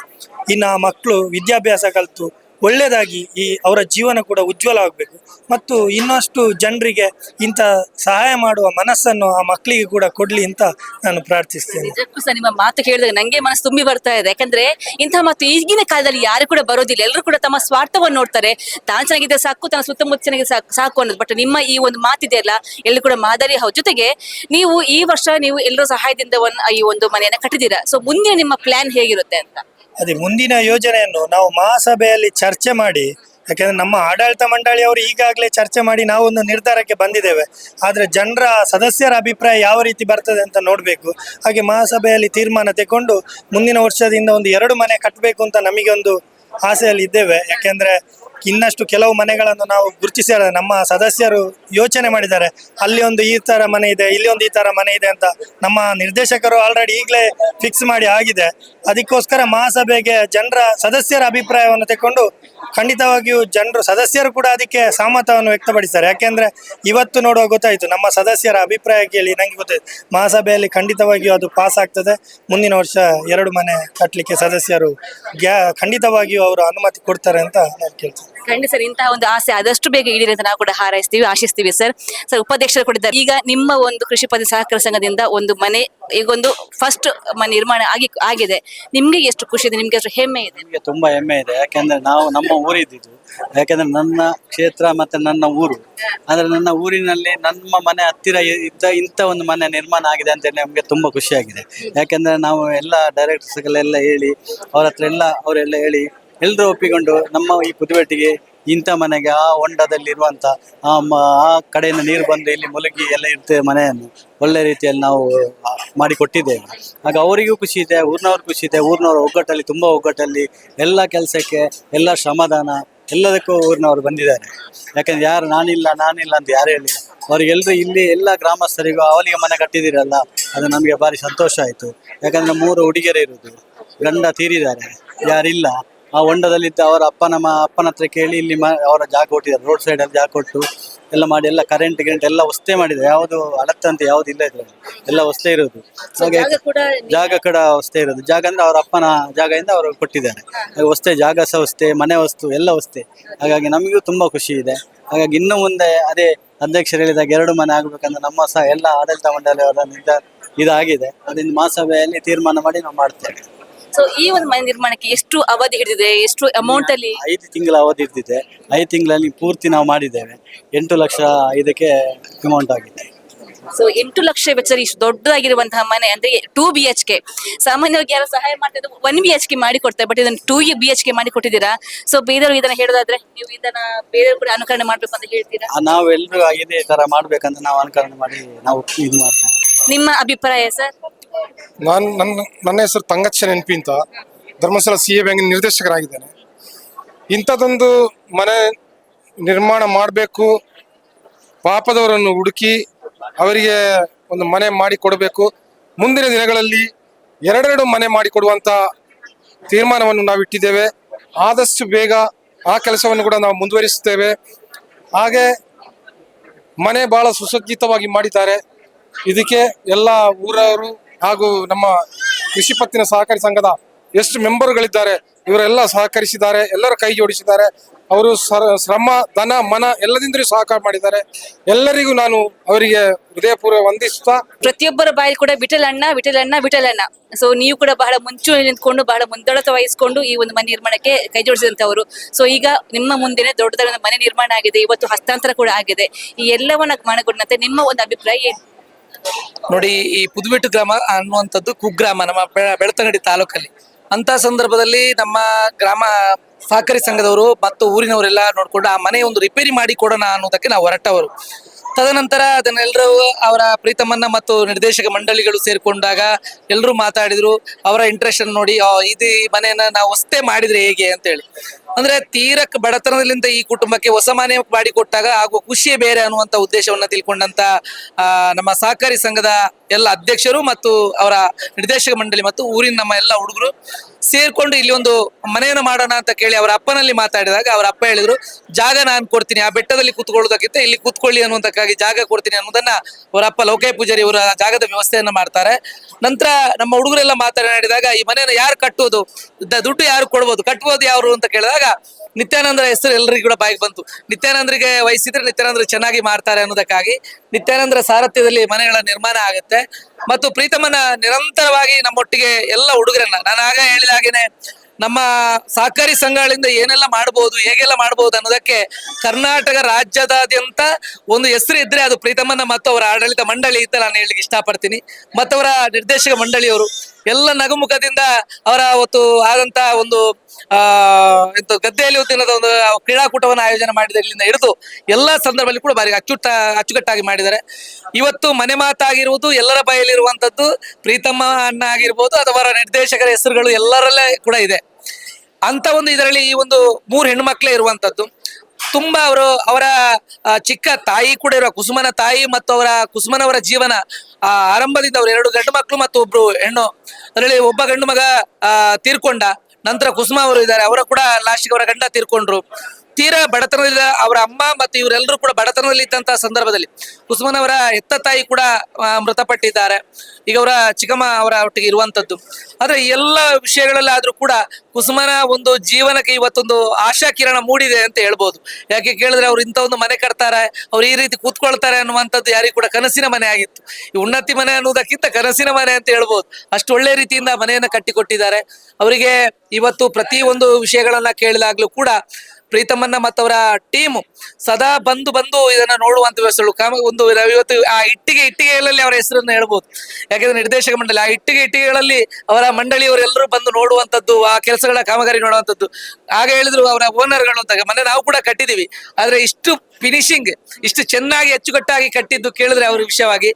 ಇನ್ನು ಮಕ್ಕಳು ವಿದ್ಯಾಭ್ಯಾಸ ಕಲಿತು ಒಳ್ಳೆಯದಾಗಿ ಈ ಅವರ ಜೀವನ ಕೂಡ ಉಜ್ವಲ ಆಗಬೇಕು. ಮತ್ತು ಇನ್ನಷ್ಟು ಜನರಿಗೆ ಇಂಥ ಸಹಾಯ ಮಾಡುವ ಮನಸ್ಸನ್ನು ಆ ಮಕ್ಕಳಿಗೆ ಕೂಡ ಕೊಡ್ಲಿ ಅಂತ ನಾನು ಪ್ರಾರ್ಥಿಸ್ತೇನೆ. ನಿಜಕ್ಕೂ ಸಹ ನಿಮ್ಮ ಮಾತು ಕೇಳಿದಾಗ ನಂಗೆ ಮನಸ್ಸು ತುಂಬಿ ಬರ್ತಾ ಇದೆ. ಯಾಕಂದ್ರೆ ಇಂತಹ ಮಾತು ಈಗಿನ ಕಾಲದಲ್ಲಿ ಯಾರು ಕೂಡ ಬರೋದಿಲ್ಲ. ಎಲ್ಲರೂ ಕೂಡ ತಮ್ಮ ಸ್ವಾರ್ಥವನ್ನು ನೋಡ್ತಾರೆ. ತಾನು ಚೆನ್ನಾಗಿದೆ ಸಾಕು, ತನ್ನ ಸುತ್ತಮುತ್ತ ಚೆನ್ನಾಗಿದೆ ಸಾಕು ಸಾಕು ಅನ್ನೋದು. ಬಟ್ ನಿಮ್ಮ ಈ ಒಂದು ಮಾತಿದೆಯಲ್ಲ ಎಲ್ಲರೂ ಕೂಡ ಮಾದರಿ ಹೌದು. ಜೊತೆಗೆ ನೀವು ಈ ವರ್ಷ ನೀವು ಎಲ್ಲರೂ ಸಹಾಯದಿಂದ ಒಂದ್, ಈ ಒಂದು ಮನೆಯನ್ನ ಕಟ್ಟಿದ್ದೀರಾ. ಸೊ ಮುಂದೆ ನಿಮ್ಮ ಪ್ಲಾನ್ ಹೇಗಿರುತ್ತೆ ಅಂತ? ಅದೇ ಮುಂದಿನ ಯೋಜನೆಯನ್ನು ನಾವು ಮಹಾಸಭೆಯಲ್ಲಿ ಚರ್ಚೆ ಮಾಡಿ, ಯಾಕೆಂದ್ರೆ ನಮ್ಮ ಆಡಳಿತ ಮಂಡಳಿಯವರು ಈಗಾಗಲೇ ಚರ್ಚೆ ಮಾಡಿ ನಾವು ಒಂದು ನಿರ್ಧಾರಕ್ಕೆ ಬಂದಿದ್ದೇವೆ. ಆದರೆ ಜನರ, ಸದಸ್ಯರ ಅಭಿಪ್ರಾಯ ಯಾವ ರೀತಿ ಬರ್ತದೆ ಅಂತ ನೋಡಬೇಕು. ಹಾಗೆ ಮಹಾಸಭೆಯಲ್ಲಿ ತೀರ್ಮಾನ ತಗೊಂಡು ಮುಂದಿನ ವರ್ಷದಿಂದ ಒಂದು ಎರಡು ಮನೆ ಕಟ್ಟಬೇಕು ಅಂತ ನಮಗೆ ಒಂದು ಆಸೆಯಲ್ಲಿ ಇದ್ದೇವೆ. ಯಾಕೆಂದ್ರೆ ಇನ್ನಷ್ಟು ಕೆಲವು ಮನೆಗಳನ್ನು ನಾವು ಗುರುತಿಸಿ ನಮ್ಮ ಸದಸ್ಯರು ಯೋಚನೆ ಮಾಡಿದ್ದಾರೆ, ಅಲ್ಲಿ ಒಂದು ಈ ತರ ಮನೆ ಇದೆ, ಇಲ್ಲಿ ಒಂದು ಈ ತರ ಮನೆ ಇದೆ ಅಂತ ನಮ್ಮ ನಿರ್ದೇಶಕರು ಆಲ್ರೆಡಿ ಈಗಲೇ ಫಿಕ್ಸ್ ಮಾಡಿ ಆಗಿದೆ. ಅದಕ್ಕೋಸ್ಕರ ಮಹಾಸಭೆಗೆ ಜನರ, ಸದಸ್ಯರ ಅಭಿಪ್ರಾಯವನ್ನು ತಕೊಂಡು ಖಂಡಿತವಾಗಿಯೂ ಜನರು, ಸದಸ್ಯರು ಕೂಡ ಅದಕ್ಕೆ ಸಹಮತವನ್ನು ವ್ಯಕ್ತಪಡಿಸ್ತಾರೆ ಯಾಕೆಂದ್ರೆ ಇವತ್ತು ನೋಡುವ ಗೊತ್ತಾಯಿತು, ನಮ್ಮ ಸದಸ್ಯರ ಅಭಿಪ್ರಾಯ ಕೇಳಿ ನನಗೆ ಗೊತ್ತಾಯ್ತು. ಮಹಾಸಭೆಯಲ್ಲಿ ಖಂಡಿತವಾಗಿಯೂ ಅದು ಪಾಸ್ ಆಗ್ತದೆ. ಮುಂದಿನ ವರ್ಷ ಎರಡು ಮನೆ ಕಟ್ಟಲಿಕ್ಕೆ ಸದಸ್ಯರು ಗ್ಯಾ, ಖಂಡಿತವಾಗಿಯೂ ಅವರು ಅನುಮತಿ ಕೊಡ್ತಾರೆ ಅಂತ ನಾನು ಕೇಳ್ತೇನೆ. ಖಂಡಿತ ಸರ್, ಇಂತಹ ಒಂದು ಆಸೆ ಆದಷ್ಟು ಬೇಗ ಈಡೇರಿ ಅಂತ ನಾವು ಕೂಡ ಹಾರೈಸ್ತೀವಿ, ಆಶಿಸ್ತೀವಿ ಸರ್. ಸರ್, ಉಪಾಧ್ಯಕ್ಷರು ಕೊಟ್ಟಿದ್ದಾರೆ. ಈಗ ನಿಮ್ಮ ಒಂದು ಕೃಷಿ ಪದ ಸಹಕಾರ ಸಂಘದಿಂದ ಒಂದು ಮನೆ ಈಗೊಂದು ಫಸ್ಟ್ ಮನೆ ನಿರ್ಮಾಣ ಆಗಿ, ಆಗಿದೆ. ನಿಮ್ಗೆ ಎಷ್ಟು ಖುಷಿ ಇದೆ? ನಿಮ್ಗೆ ಎಷ್ಟು ಹೆಮ್ಮೆ ಇದೆ? ನಿಮಗೆ ತುಂಬಾ ಹೆಮ್ಮೆ ಇದೆ. ಯಾಕೆಂದ್ರೆ ನಾವು ನಮ್ಮ ಊರಿದ್ದು ಯಾಕೆಂದ್ರೆ ನನ್ನ ಕ್ಷೇತ್ರ ಮತ್ತೆ ನನ್ನ ಊರು. ಅಂದ್ರೆ ನನ್ನ ಊರಿನಲ್ಲಿ ನಮ್ಮ ಮನೆ ಹತ್ತಿರ ಇದ್ದ ಇಂಥ ಒಂದು ಮನೆ ನಿರ್ಮಾಣ ಆಗಿದೆ ಅಂತ ಹೇಳಿ ನಮಗೆ ತುಂಬಾ ಖುಷಿಯಾಗಿದೆ ಯಾಕೆಂದ್ರೆ ನಾವು ಎಲ್ಲ ಡೈರೆಕ್ಟರ್ಸ್ಗಳೆಲ್ಲ ಹೇಳಿ, ಅವ್ರ ಹತ್ರ ಎಲ್ಲ, ಅವರೆಲ್ಲ ಹೇಳಿ ಎಲ್ಲರೂ ಒಪ್ಪಿಕೊಂಡು ನಮ್ಮ ಈ ಪುದುವೆಟ್ಟಿಗೆ ಇಂಥ ಮನೆಗೆ ಆ ಹೊಂಡದಲ್ಲಿರುವಂಥ ಆ ಆ ಕಡೆಯಿಂದ ನೀರು ಬಂದು ಇಲ್ಲಿ ಮುಳುಗಿ ಎಲ್ಲ ಇರ್ತೇವೆ ಮನೆಯನ್ನು ಒಳ್ಳೆ ರೀತಿಯಲ್ಲಿ ನಾವು ಮಾಡಿಕೊಟ್ಟಿದ್ದೇವೆ. ಆಗ ಅವರಿಗೂ ಖುಷಿ ಇದೆ ಊರಿನವ್ರು ಖುಷಿ ಇದೆ, ಊರಿನವ್ರ ಒಗ್ಗಟ್ಟಲ್ಲಿ, ತುಂಬ ಒಗ್ಗಟ್ಟಲ್ಲಿ ಎಲ್ಲ ಕೆಲಸಕ್ಕೆ ಎಲ್ಲ ಶ್ರಮದಾನ ಎಲ್ಲದಕ್ಕೂ ಊರಿನವರು ಬಂದಿದ್ದಾರೆ. ಯಾಕಂದ್ರೆ ಯಾರು ನಾನಿಲ್ಲ ನಾನಿಲ್ಲ ಅಂತ ಯಾರು ಹೇಳಿಲ್ಲ. ಅವರಿಗೆಲ್ಲರೂ ಇಲ್ಲಿ ಎಲ್ಲ ಗ್ರಾಮಸ್ಥರಿಗೂ ಅವಳಿಗೆ ಮನೆ ಕಟ್ಟಿದಿರಲ್ಲ ಅದು ನಮಗೆ ಭಾರಿ ಸಂತೋಷ ಆಯಿತು. ಯಾಕಂದ್ರೆ ಮೂರು ಹುಡುಗಿಯರೇ ಇರೋದು ಗಂಡ ತೀರಿದ್ದಾರೆ, ಯಾರಿಲ್ಲ. ಆ ಹೊಂಡದಲ್ಲಿದ್ದ ಅವರ ಅಪ್ಪನ ನಮ್ಮ ಅಪ್ಪನ ಹತ್ರ ಕೇಳಿ ಇಲ್ಲಿ ಮ ಅವರ ಜಾಗ ಕೊಟ್ಟಿದ್ದಾರೆ. ರೋಡ್ ಸೈಡ್ ಅಲ್ಲಿ ಜಾಗ ಕೊಟ್ಟು ಎಲ್ಲ ಮಾಡಿ ಎಲ್ಲ ಕರೆಂಟ್ ಗಿರೆಂಟ್ ಎಲ್ಲ ವಸ್ತೆ ಮಾಡಿದೆ ಯಾವುದು ಅಳತ್ತಂತೆ ಯಾವುದು ಇಲ್ಲ ಇದ್ರಲ್ಲಿ. ಎಲ್ಲ ವಸ್ತೆ ಇರೋದು. ಹಾಗೆ ಜಾಗ ಕೂಡ ವಸ್ತೆ ಇರೋದು. ಜಾಗ ಅಂದ್ರೆ ಅವರ ಅಪ್ಪನ ಜಾಗದಿಂದ ಅವರು ಕೊಟ್ಟಿದ್ದಾರೆ. ಹಾಗೆ ವಸ್ತೆ ಜಾಗ ಸಹ ಮನೆ ವಸ್ತು ಎಲ್ಲ ವಸ್ತೆ ಹಾಗಾಗಿ ನಮಗೂ ತುಂಬಾ ಖುಷಿ ಇದೆ. ಹಾಗಾಗಿ ಇನ್ನು ಮುಂದೆ ಅದೇ ಅಧ್ಯಕ್ಷರು ಹೇಳಿದಾಗ ಎರಡು ಮನೆ ಆಗ್ಬೇಕಂದ್ರೆ ನಮ್ಮ ಸಹ ಎಲ್ಲ ಆಡಳಿತ ಮಂಡಳಿಯವರ ಇದಾಗಿದೆ. ಅದರಿಂದ ಮಹಾಸಭೆಯಲ್ಲಿ ತೀರ್ಮಾನ ಮಾಡಿ ನಾವು ಮಾಡ್ತೇವೆ. ಸೊ ಈ ಒಂದು ಮನೆ ನಿರ್ಮಾಣಕ್ಕೆ ಎಷ್ಟು ಅವಧಿ ಹಿಡಿದಿದೆ? ಎಷ್ಟು ಅಮೌಂಟ್ ಅಲ್ಲಿ? ಐದು ತಿಂಗಳ ಅವಧಿ ಇರ್ತಿದೆ ಐದು ತಿಂಗಳಲ್ಲಿ ಪೂರ್ತಿ ನಾವು ಮಾಡಿದ್ದೇವೆ. ಎಂಟು ಲಕ್ಷ ಇದಕ್ಕೆ ಅಮೌಂಟ್ ಆಗಿದೆ. ಸೊ ಎಂಟು ಲಕ್ಷ ವೆಚ್ಚದಲ್ಲಿ ಇಷ್ಟು ದೊಡ್ಡದಾಗಿರುವಂತಹ ಮನೆ ಅಂದ್ರೆ ಟೂ ಬಿ ಎಚ್ ಕೆ ಸಾಮಾನ್ಯವಾಗಿ ಯಾರು ಸಹಾಯ ಮಾಡ್ತಿದ್ರು ಒನ್ ಬಿ ಎಚ್ ಕೆ ಮಾಡಿ ಕೊಡ್ತಾರೆ ಬಟ್ ಇದನ್ನ ಟೂ ಬಿ ಎಚ್ ಕೆ ಮಾಡಿ ಕೊಟ್ಟಿದ್ದೀರಾ ಸೊ ಬೇರೆಯವರು ಇದನ್ನ ಹೇಳೋದಾದ್ರೆ ನೀವು ಇದನ್ನ ಬೇರೆಯವರು ಕೂಡ ಅನುಕರಣೆ ಮಾಡ್ಬೇಕು ಅಂತ ಹೇಳ್ತೀರಾ? ನಾವೆಲ್ಲರೂ ಇದೇ ತರ ಮಾಡ್ಬೇಕಂತ ನಾವು ಅನುಕರಣೆ ಮಾಡಿ ನಾವು ಇದು ಮಾಡ್ತೇವೆ. ನಿಮ್ಮ ಅಭಿಪ್ರಾಯ ಸರ್? ನಾನು ನನ್ನ ನನ್ನ ಹೆಸರು ತಂಗಚ್ಚ ನೆನಪಿ ಅಂತ. ಧರ್ಮಸ್ಥಳ ಸಿ ಎ ಬ್ಯಾಂಕಿನ ನಿರ್ದೇಶಕರಾಗಿದ್ದೇನೆ. ಇಂಥದ್ದೊಂದು ಮನೆ ನಿರ್ಮಾಣ ಮಾಡಬೇಕು, ಪಾಪದವರನ್ನು ಹುಡುಕಿ ಅವರಿಗೆ ಒಂದು ಮನೆ ಮಾಡಿ ಕೊಡಬೇಕು. ಮುಂದಿನ ದಿನಗಳಲ್ಲಿ ಎರಡೆರಡು ಮನೆ ಮಾಡಿಕೊಡುವಂಥ ತೀರ್ಮಾನವನ್ನು ನಾವು ಇಟ್ಟಿದ್ದೇವೆ. ಆದಷ್ಟು ಬೇಗ ಆ ಕೆಲಸವನ್ನು ಕೂಡ ನಾವು ಮುಂದುವರಿಸುತ್ತೇವೆ. ಹಾಗೆ ಮನೆ ಬಹಳ ಸುಸಜ್ಜಿತವಾಗಿ ಮಾಡಿದ್ದಾರೆ. ಇದಕ್ಕೆ ಎಲ್ಲ ಊರವರು ಹಾಗೂ ನಮ್ಮ ಕೃಷಿ ಪತ್ತಿನ ಸಹಕಾರಿ ಸಂಘದ ಎಷ್ಟು ಮೆಂಬರ್ಗಳಿದ್ದಾರೆ, ಇವರೆಲ್ಲ ಸಹಕರಿಸಿದ್ದಾರೆ, ಎಲ್ಲರ ಕೈ ಜೋಡಿಸಿದ್ದಾರೆ. ಅವರು ಶ್ರಮ, ಧನ, ಮನ ಎಲ್ಲದಿಂದಲೂ ಸಹಕಾರ ಮಾಡಿದ್ದಾರೆ. ಎಲ್ಲರಿಗೂ ನಾನು ಅವರಿಗೆ ಹೃದಯಪೂರ್ವ ವಂದಿಸುತ್ತಾ ಪ್ರತಿಯೊಬ್ಬರ ಬಾಯಿ ಕೂಡ ವಿಠಲಣ್ಣ ವಿಠಲಣ್ಣ ವಿಠಲಣ್ಣ ಸೊ ನೀವು ಕೂಡ ಬಹಳ ಮುಂಚೂಣಿ ನಿಂತ್ಕೊಂಡು, ಬಹಳ ಮುಂದಾಳತ್ವ ವಹಿಸಿಕೊಂಡು ಈ ಒಂದು ಮನೆ ನಿರ್ಮಾಣಕ್ಕೆ ಕೈ ಜೋಡಿಸಿದಂತವರು ಸೊ ಈಗ ನಿಮ್ಮ ಮುಂದೆ ದೊಡ್ಡದಾದ ಮನೆ ನಿರ್ಮಾಣ ಆಗಿದೆ, ಇವತ್ತು ಹಸ್ತಾಂತರ ಕೂಡ ಆಗಿದೆ. ಈ ಎಲ್ಲವನ್ನ ಮನಗೊಂಡಂತೆ ನಿಮ್ಮ ಒಂದು ಅಭಿಪ್ರಾಯ ಏನು? ನೋಡಿ ಈ ಪುದುವೆಟ್ಟು ಗ್ರಾಮ ಅನ್ನುವಂಥದ್ದು ಕುಗ್ರಾಮ ನಮ್ಮ ಬೆಳತಂಗಡಿ ತಾಲೂಕಲ್ಲಿ. ಅಂತ ಸಂದರ್ಭದಲ್ಲಿ ನಮ್ಮ ಗ್ರಾಮ ಸಹಕಾರಿ ಸಂಘದವರು ಮತ್ತು ಊರಿನವರೆಲ್ಲ ನೋಡಿಕೊಂಡು ಆ ಮನೆ ಒಂದು ರಿಪೇರಿ ಮಾಡಿ ಕೊಡೋಣ ಅನ್ನೋದಕ್ಕೆ ನಾವು ಹೊರಟವರು. ತದನಂತರ ಅದನ್ನೆಲ್ಲರೂ ಅವರ ಪ್ರೀತಮನ್ನ ಮತ್ತು ನಿರ್ದೇಶಕ ಮಂಡಳಿಗಳು ಸೇರಿಕೊಂಡಾಗ ಎಲ್ಲರೂ ಮಾತಾಡಿದ್ರು. ಅವರ ಇಂಟ್ರೆಸ್ಟ್ ಅನ್ನು ನೋಡಿ "ಆ, ಇದು ಮನೆಯನ್ನ ನಾವು ಹೊಸ್ತೇ ಮಾಡಿದ್ರೆ ಹೇಗೆ ಅಂತೇಳಿ. ಅಂದ್ರೆ ತೀರಕ್ ಬಡತನದಲ್ಲಿಂದ ಈ ಕುಟುಂಬಕ್ಕೆ ಹೊಸ ಮನೆ ಮಾಡಿ ಕೊಟ್ಟಾಗ ಆಗುವ ಖುಷಿಯೇ ಬೇರೆ ಅನ್ನುವಂತ ಉದ್ದೇಶವನ್ನ ತಿಳ್ಕೊಂಡಂತ ನಮ್ಮ ಸಹಕಾರಿ ಸಂಘದ ಎಲ್ಲ ಅಧ್ಯಕ್ಷರು ಮತ್ತು ಅವರ ನಿರ್ದೇಶಕ ಮಂಡಳಿ ಮತ್ತು ಊರಿನ ನಮ್ಮ ಎಲ್ಲ ಹುಡುಗರು ಸೇರ್ಕೊಂಡು ಇಲ್ಲಿ ಒಂದು ಮನೆಯನ್ನು ಮಾಡೋಣ ಅಂತ ಕೇಳಿ ಅವರ ಅಪ್ಪನಲ್ಲಿ ಮಾತಾಡಿದಾಗ ಅವರ ಅಪ್ಪ ಹೇಳಿದ್ರು, ಜಾಗ ನಾನು ಕೊಡ್ತೀನಿ, ಆ ಬೆಟ್ಟದಲ್ಲಿ ಕೂತ್ಕೊಳ್ಳೋದಕ್ಕಿಂತ ಇಲ್ಲಿ ಕೂತ್ಕೊಳ್ಳಿ ಅನ್ನುವಂತಕ್ಕಾಗಿ ಜಾಗ ಕೊಡ್ತೀನಿ ಅನ್ನೋದನ್ನ ಅವರ ಅಪ್ಪ ಲೋಕೇ ಪೂಜಾರಿ ಅವರ ಜಾಗದ ವ್ಯವಸ್ಥೆಯನ್ನ ಮಾಡ್ತಾರೆ. ನಂತರ ನಮ್ಮ ಹುಡುಗರೆಲ್ಲ ಮಾತಾಡಿದಾಗ ಈ ಮನೆಯನ್ನು ಯಾರು ಕಟ್ಟುವುದು? ದುಡ್ಡು ಯಾರು ಕೊಡ್ಬೋದು? ಕಟ್ಟುವುದು ಯಾರು? ಅಂತ ಕೇಳಿದಾಗ ನಿತ್ಯಾನಂದರ ಹೆಸರು ಎಲ್ಲರಿಗೂ ಕೂಡ ಬಾಯಿಗೆ ಬಂತು. ನಿತ್ಯಾನಂದರಿಗೆ ವಹಿಸಿದ್ರೆ ನಿತ್ಯಾನಂದ್ರ ಚೆನ್ನಾಗಿ ಮಾಡ್ತಾರೆ ಅನ್ನೋದಕ್ಕಾಗಿ ನಿತ್ಯಾನಂದರ ಸಾರಥ್ಯದಲ್ಲಿ ಮನೆಗಳ ನಿರ್ಮಾಣ ಆಗುತ್ತೆ. ಮತ್ತು ಪ್ರೀತಮನ ನಿರಂತರವಾಗಿ ನಮ್ಮೊಟ್ಟಿಗೆ ಎಲ್ಲ ಹುಡುಗರನ್ನ, ನಾನು ಆಗ ಹೇಳಿದ ಹಾಗೇನೆ ನಮ್ಮ ಸಹಕಾರಿ ಸಂಘಗಳಿಂದ ಏನೆಲ್ಲ ಮಾಡಬಹುದು ಹೇಗೆಲ್ಲ ಮಾಡಬಹುದು ಅನ್ನೋದಕ್ಕೆ ಕರ್ನಾಟಕ ರಾಜ್ಯದಾದ್ಯಂತ ಒಂದು ಹೆಸರು ಇದ್ರೆ ಅದು ಪ್ರೀತಮನ್ನ ಮತ್ತು ಅವರ ಆಡಳಿತ ಮಂಡಳಿ ಅಂತ ನಾನು ಹೇಳಿಕ್ಕೆ ಇಷ್ಟಪಡ್ತೀನಿ. ಮತ್ತವರ ನಿರ್ದೇಶಕ ಮಂಡಳಿಯವರು ಎಲ್ಲ ನಗುಮುಖದಿಂದ ಅವರ ಅವತ್ತು ಆದಂತ ಒಂದು, ಆ ಗದ್ದೆಯಲ್ಲಿ ದಿನದ ಒಂದು ಕ್ರೀಡಾಕೂಟವನ್ನು ಆಯೋಜನೆ ಮಾಡಿದ ಇಲ್ಲಿಂದ ಹಿಡಿದು ಎಲ್ಲ ಸಂದರ್ಭದಲ್ಲಿ ಕೂಡ ಬಾರಿ ಅಚ್ಚುಟ್ಟ, ಅಚ್ಚುಕಟ್ಟಾಗಿ ಮಾಡಿದ್ದಾರೆ. ಇವತ್ತು ಮನೆ ಮಾತಾಗಿರುವುದು ಎಲ್ಲರ ಬಾಯಲ್ಲಿರುವಂತದ್ದು ಪ್ರೀತಮ್ಮ ಅಣ್ಣ ಆಗಿರ್ಬೋದು ಅಥವಾ ನಿರ್ದೇಶಕರ ಹೆಸರುಗಳು ಎಲ್ಲರಲ್ಲೇ ಕೂಡ ಇದೆ. ಅಂತ ಒಂದು ಇದರಲ್ಲಿ ಈ ಒಂದು ಮೂರು ಹೆಣ್ಮಕ್ಳೇ ಇರುವಂತದ್ದು. ತುಂಬಾ ಅವರು ಅವರ ಚಿಕ್ಕ ತಾಯಿ ಕೂಡ ಇರುವ ಕುಸುಮನ ತಾಯಿ ಮತ್ತು ಅವರ ಕುಸುಮನವರ ಜೀವನ, ಆ, ಆರಂಭದಿಂದ ಅವರು ಎರಡು ಗಂಡು ಮಕ್ಕಳು ಮತ್ತು ಒಬ್ರು ಹೆಣ್ಣು. ಅದರಲ್ಲಿ ಒಬ್ಬ ಗಂಡು ಮಗ ತೀರ್ಕೊಂಡ. ನಂತರ ಕುಸುಮ ಅವರು ಇದ್ದಾರೆ. ಅವರ ಕೂಡ ಲಾಸ್ಟ್ಗೆ ಅವರ ಗಂಡ ತೀರ್ಕೊಂಡ್ರು. ತೀರಾ ಬಡತನದಲ್ಲಿ ಅವರ ಅಮ್ಮ ಮತ್ತು ಇವರೆಲ್ಲರೂ ಕೂಡ ಬಡತನದಲ್ಲಿ ಇದ್ದಂತಹ ಸಂದರ್ಭದಲ್ಲಿ ಕುಸುಮನವರ ಹೆತ್ತ ತಾಯಿ ಕೂಡ ಮೃತಪಟ್ಟಿದ್ದಾರೆ. ಈಗ ಅವರ ಚಿಕ್ಕಮ್ಮ ಅವರ ಒಟ್ಟಿಗೆ ಇರುವಂತದ್ದು. ಆದ್ರೆ ಎಲ್ಲ ವಿಷಯಗಳಲ್ಲಿ ಆದ್ರೂ ಕೂಡ ಕುಸುಮನ ಒಂದು ಜೀವನಕ್ಕೆ ಇವತ್ತೊಂದು ಆಶಾ ಕಿರಣ ಮೂಡಿದೆ ಅಂತ ಹೇಳ್ಬೋದು. ಯಾಕೆ ಕೇಳಿದ್ರೆ ಅವ್ರು ಇಂಥ ಒಂದು ಮನೆ ಕಟ್ತಾರೆ, ಅವ್ರು ಈ ರೀತಿ ಕೂತ್ಕೊಳ್ತಾರೆ ಅನ್ನುವಂಥದ್ದು ಯಾರಿಗೂ ಕೂಡ ಕನಸಿನ ಮನೆ ಆಗಿತ್ತು. ಈ ಉನ್ನತಿ ಮನೆ ಅನ್ನೋದಕ್ಕಿಂತ ಕನಸಿನ ಮನೆ ಅಂತ ಹೇಳ್ಬೋದು. ಅಷ್ಟು ಒಳ್ಳೆ ರೀತಿಯಿಂದ ಮನೆಯನ್ನ ಕಟ್ಟಿಕೊಟ್ಟಿದ್ದಾರೆ. ಅವರಿಗೆ ಇವತ್ತು ಪ್ರತಿ ಒಂದು ವಿಷಯಗಳನ್ನ ಕೇಳಿದಾಗ್ಲೂ ಕೂಡ ಪ್ರೀತಮನ್ನ ಮತ್ತವರ ಟೀಮ್ ಸದಾ ಬಂದು ಬಂದು ಇದನ್ನ ನೋಡುವಂತ ವ್ಯವಸ್ಥೆಗಳು ಕಾಮ ಒಂದು ಇವತ್ತು ಆ ಇಟ್ಟಿಗೆ ಇಟ್ಟಿಗೆಗಳಲ್ಲಿ ಅವರ ಹೆಸರನ್ನು ಹೇಳ್ಬೋದು. ಯಾಕಂದ್ರೆ ನಿರ್ದೇಶಕ ಮಂಡಳಿ, ಆ ಇಟ್ಟಿಗೆ ಇಟ್ಟಿಗೆಗಳಲ್ಲಿ ಅವರ ಮಂಡಳಿಯವರೆಲ್ಲರೂ ಬಂದು ನೋಡುವಂತದ್ದು, ಆ ಕೆಲಸಗಳ ಕಾಮಗಾರಿ ನೋಡುವಂತದ್ದು. ಆಗ ಹೇಳಿದ್ರು ಅವರ ಓನರ್ಗಳು ಅಂತ. ಮನೆ ನಾವು ಕೂಡ ಕಟ್ಟಿದೀವಿ ಆದ್ರೆ ಇಷ್ಟು ಫಿನಿಶಿಂಗ್ ಇಷ್ಟು ಚೆನ್ನಾಗಿ ಅಚ್ಚುಕಟ್ಟಾಗಿ ಕಟ್ಟಿದ್ದು ಕೇಳಿದ್ರೆ ಅವ್ರ ವಿಷಯವಾಗಿ.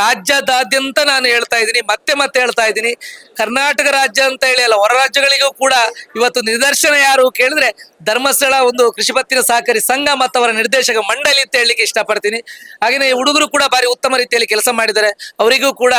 ರಾಜ್ಯದಾದ್ಯಂತ ನಾನು ಹೇಳ್ತಾ ಇದ್ದೀನಿ, ಮತ್ತೆ ಮತ್ತೆ ಹೇಳ್ತಾ ಇದ್ದೀನಿ. ಕರ್ನಾಟಕ ರಾಜ್ಯ ಅಂತ ಹೇಳಿ ಅಲ್ಲ, ಹೊರ ರಾಜ್ಯಗಳಿಗೂ ಕೂಡ ಇವತ್ತು ನಿದರ್ಶನ ಯಾರು ಕೇಳಿದ್ರೆ ಧರ್ಮಸ್ಥಳ ಒಂದು ಕೃಷಿ ಪತ್ತಿನ ಸಹಕಾರಿ ಸಂಘ ಮತ್ತು ಅವರ ನಿರ್ದೇಶಕ ಮಂಡಳಿ ಅಂತ ಹೇಳಲಿಕ್ಕೆ ಇಷ್ಟಪಡ್ತೀನಿ. ಹಾಗೆಯೇ ಹುಡುಗರು ಕೂಡ ಬಾರಿ ಉತ್ತಮ ರೀತಿಯಲ್ಲಿ ಕೆಲಸ ಮಾಡಿದ್ದಾರೆ. ಅವರಿಗೂ ಕೂಡ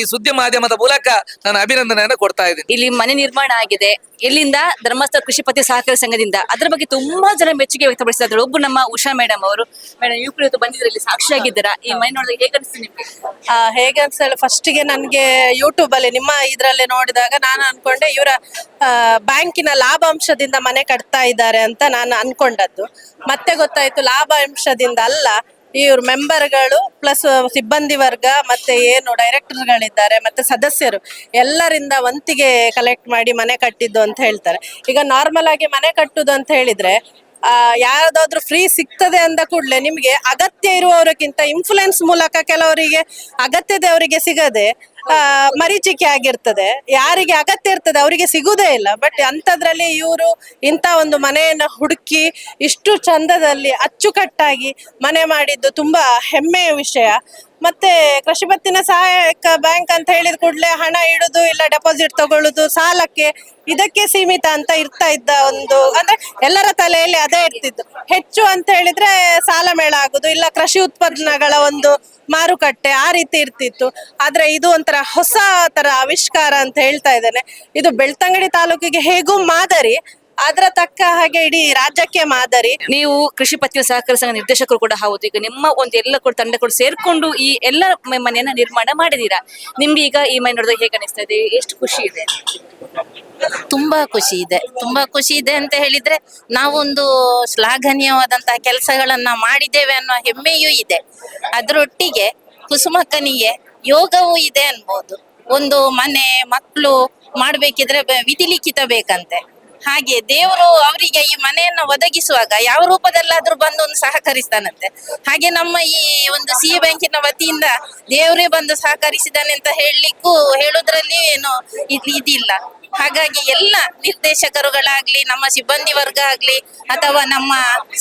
ಈ ಸುದ್ದಿ ಮಾಧ್ಯಮದ ಮೂಲಕ ನಾನು ಅಭಿನಂದನೆಯನ್ನು ಕೊಡ್ತಾ ಇದ್ದೀನಿ. ಇಲ್ಲಿ ಮನೆ ನಿರ್ಮಾಣ ಆಗಿದೆ. ಇಲ್ಲಿಂದ ಧರ್ಮಸ್ಥಳ ಕೃಷಿ ಪತ್ತಿ ಸಹಕಾರಿ ಸಂಘದಿಂದ ಅದರ ಬಗ್ಗೆ ತುಂಬಾ ಜನ ಮೆಚ್ಚುಗೆ ವ್ಯಕ್ತಪಡಿಸಿದ್ರು ಒಬ್ಬರು ನಮ್ಮ ಉಷಾ ಮೇಡಮ್ ಅವರು. ಮೇಡಮ್ ಕೂಡ ಇವತ್ತು ಬಂದಿದ್ರಲ್ಲಿ ಸಾಕ್ಷಿಯಾಗಿದ್ದೀರಾ? ಈ ಮೈನ್ ನೋಡಿದಾಗ ಹೇಗೆ ಅನಿಸ್ತು ನಿಮ್ಗೆ? ಆ, ಹೇಗೆ ಅನ್ಸಲ್ಲ ಫಸ್ಟಿಗೆ ನನಗೆ ಯೂಟ್ಯೂಬ್ ಅಲ್ಲಿ ನಿಮ್ಮ ಇದ್ರಲ್ಲಿ ನೋಡಿದಾಗ ನಾನು ಅನ್ಕೊಂಡೆ ಇವರ ಬ್ಯಾಂಕಿನ ಲಾಭಾಂಶದಿಂದ ಮನೆ ಕಟ್ತಾ ಇದ್ದಾರೆ ಅಂತ ನಾನು ಅನ್ಕೊಂಡದ್ದು. ಮತ್ತೆ ಗೊತ್ತಾಯ್ತು ಲಾಭಾಂಶದಿಂದ ಅಲ್ಲ ಇವ್ರ ಮೆಂಬರ್ಗಳು ಪ್ಲಸ್ ಸಿಬ್ಬಂದಿ ವರ್ಗ ಮತ್ತೆ ಏನು ಡೈರೆಕ್ಟರ್ಗಳಿದ್ದಾರೆ ಮತ್ತೆ ಸದಸ್ಯರು ಎಲ್ಲರಿಂದ ವಂತಿಗೆ ಕಲೆಕ್ಟ್ ಮಾಡಿ ಮನೆ ಕಟ್ಟಿದ್ದು ಅಂತ ಹೇಳ್ತಾರೆ. ಈಗ ನಾರ್ಮಲ್ ಆಗಿ ಮನೆ ಕಟ್ಟುದು ಅಂತ ಹೇಳಿದ್ರೆ ಯಾವ್ದಾದ್ರು ಫ್ರೀ ಸಿಗ್ತದೆ ಅಂದ ಕೂಡಲೇ ನಿಮ್ಗೆ ಅಗತ್ಯ ಇರುವವರಿಗಿಂತ ಇನ್ಫ್ಲುಯೆನ್ಸ್ ಮೂಲಕ ಕೆಲವರಿಗೆ ಅಗತ್ಯದವರಿಗೆ ಸಿಗದೆ, ಆ, ಮರೀಚಿಕೆ ಆಗಿರ್ತದೆ. ಯಾರಿಗೆ ಅಗತ್ಯ ಇರ್ತದೆ ಅವರಿಗೆ ಸಿಗುದೇ ಇಲ್ಲ. ಬಟ್ ಅಂಥದ್ರಲ್ಲಿ ಇವರು ಇಂಥ ಒಂದು ಮನೆಯನ್ನು ಹುಡುಕಿ ಇಷ್ಟು ಚಂದದಲ್ಲಿ ಅಚ್ಚುಕಟ್ಟಾಗಿ ಮನೆ ಮಾಡಿದ್ದು ತುಂಬಾ ಹೆಮ್ಮೆಯ ವಿಷಯ. ಮತ್ತೆ ಕೃಷಿ ಪತ್ತಿನ ಸಹಾಯಕ ಬ್ಯಾಂಕ್ ಅಂತ ಹೇಳಿದ ಕೂಡಲೇ ಹಣ ಇಡುದು ಇಲ್ಲ ಡೆಪಾಸಿಟ್ ತಗೊಳ್ಳುದು ಸಾಲಕ್ಕೆ ಇದಕ್ಕೆ ಸೀಮಿತ ಅಂತ ಇರ್ತಾ ಇದ್ದ ಒಂದು, ಅಂದ್ರೆ ಎಲ್ಲರ ತಲೆಯಲ್ಲಿ ಅದೇ ಇರ್ತಿತ್ತು. ಹೆಚ್ಚು ಅಂತ ಹೇಳಿದ್ರೆ ಸಾಲ ಮೇಳ ಆಗುದು, ಇಲ್ಲ ಕೃಷಿ ಉತ್ಪನ್ನಗಳ ಒಂದು ಮಾರುಕಟ್ಟೆ ಆ ರೀತಿ ಇರ್ತಿತ್ತು. ಆದ್ರೆ ಇದು ಒಂಥರ ಹೊಸ ತರ ಆವಿಷ್ಕಾರ ಅಂತ ಹೇಳ್ತಾ ಇದ್ದೇನೆ. ಇದು ಬೆಳ್ತಂಗಡಿ ತಾಲೂಕಿಗೆ ಹೇಗೂ ಮಾದರಿ ಅದರ ತಕ್ಕ ಹಾಗೆ ಇಡೀ ರಾಜ್ಯಕ್ಕೆ ಮಾದರಿ. ನೀವು ಕೃಷಿ ಪತ್ತಿನ ಸಹಕಾರ ಸಂಘ ನಿರ್ದೇಶಕರು ಕೂಡ ಹೌದು. ಈಗ ನಿಮ್ಮ ಒಂದು ಎಲ್ಲ ಕೂಡ ತಂಡ ಕೂಡ ಸೇರ್ಕೊಂಡು ಈ ಎಲ್ಲ ಮ- ಮನೆಯನ್ನ ನಿರ್ಮಾಣ ಮಾಡಿದೀರಾ? ನಿಮ್ಗೆ ಈಗ ಈ ಮನೆ ನೋಡಿದಾಗ ಹೇಗೆ ಅನಿಸ್ತಾ ಇದೆ? ಎಷ್ಟು ಖುಷಿ ಇದೆ? ತುಂಬಾ ಖುಷಿ ಇದೆ. ತುಂಬಾ ಖುಷಿ ಇದೆ ಅಂತ ಹೇಳಿದ್ರೆ ನಾವೊಂದು ಶ್ಲಾಘನೀಯವಾದಂತಹ ಕೆಲಸಗಳನ್ನ ಮಾಡಿದ್ದೇವೆ ಅನ್ನೋ ಹೆಮ್ಮೆಯೂ ಇದೆ. ಅದರೊಟ್ಟಿಗೆ ಕುಸುಮಕ್ಕನಿಗೆ ಯೋಗವೂ ಇದೆ ಅನ್ಬೋದು. ಒಂದು ಮನೆ ಮಕ್ಕಳು ಮಾಡ್ಬೇಕಿದ್ರೆ ವಿಧಿಲಿಖಿತ ಬೇಕಂತೆ. ಹಾಗೆ ದೇವರು ಅವರಿಗೆ ಈ ಮನೆಯನ್ನ ಒದಗಿಸುವಾಗ ಯಾವ ರೂಪದಲ್ಲಾದ್ರೂ ಬಂದು ಒಂದು ಸಹಕರಿಸ್ತಾನಂತೆ. ಹಾಗೆ ನಮ್ಮ ಈ ಒಂದು ಸಿ ಬ್ಯಾಂಕಿನ ವತಿಯಿಂದ ದೇವರೇ ಬಂದು ಸಹಕರಿಸಿದಾನೆ ಅಂತ ಹೇಳಲಿಕ್ಕೂ ಹೇಳುದ್ರಲ್ಲಿ ಏನು ಇದ್- ಇದಿಲ್ಲ. ಹಾಗಾಗಿ ಎಲ್ಲ ನಿರ್ದೇಶಕರುಗಳಾಗ್ಲಿ, ನಮ್ಮ ಸಿಬ್ಬಂದಿ ವರ್ಗ ಆಗ್ಲಿ, ಅಥವಾ ನಮ್ಮ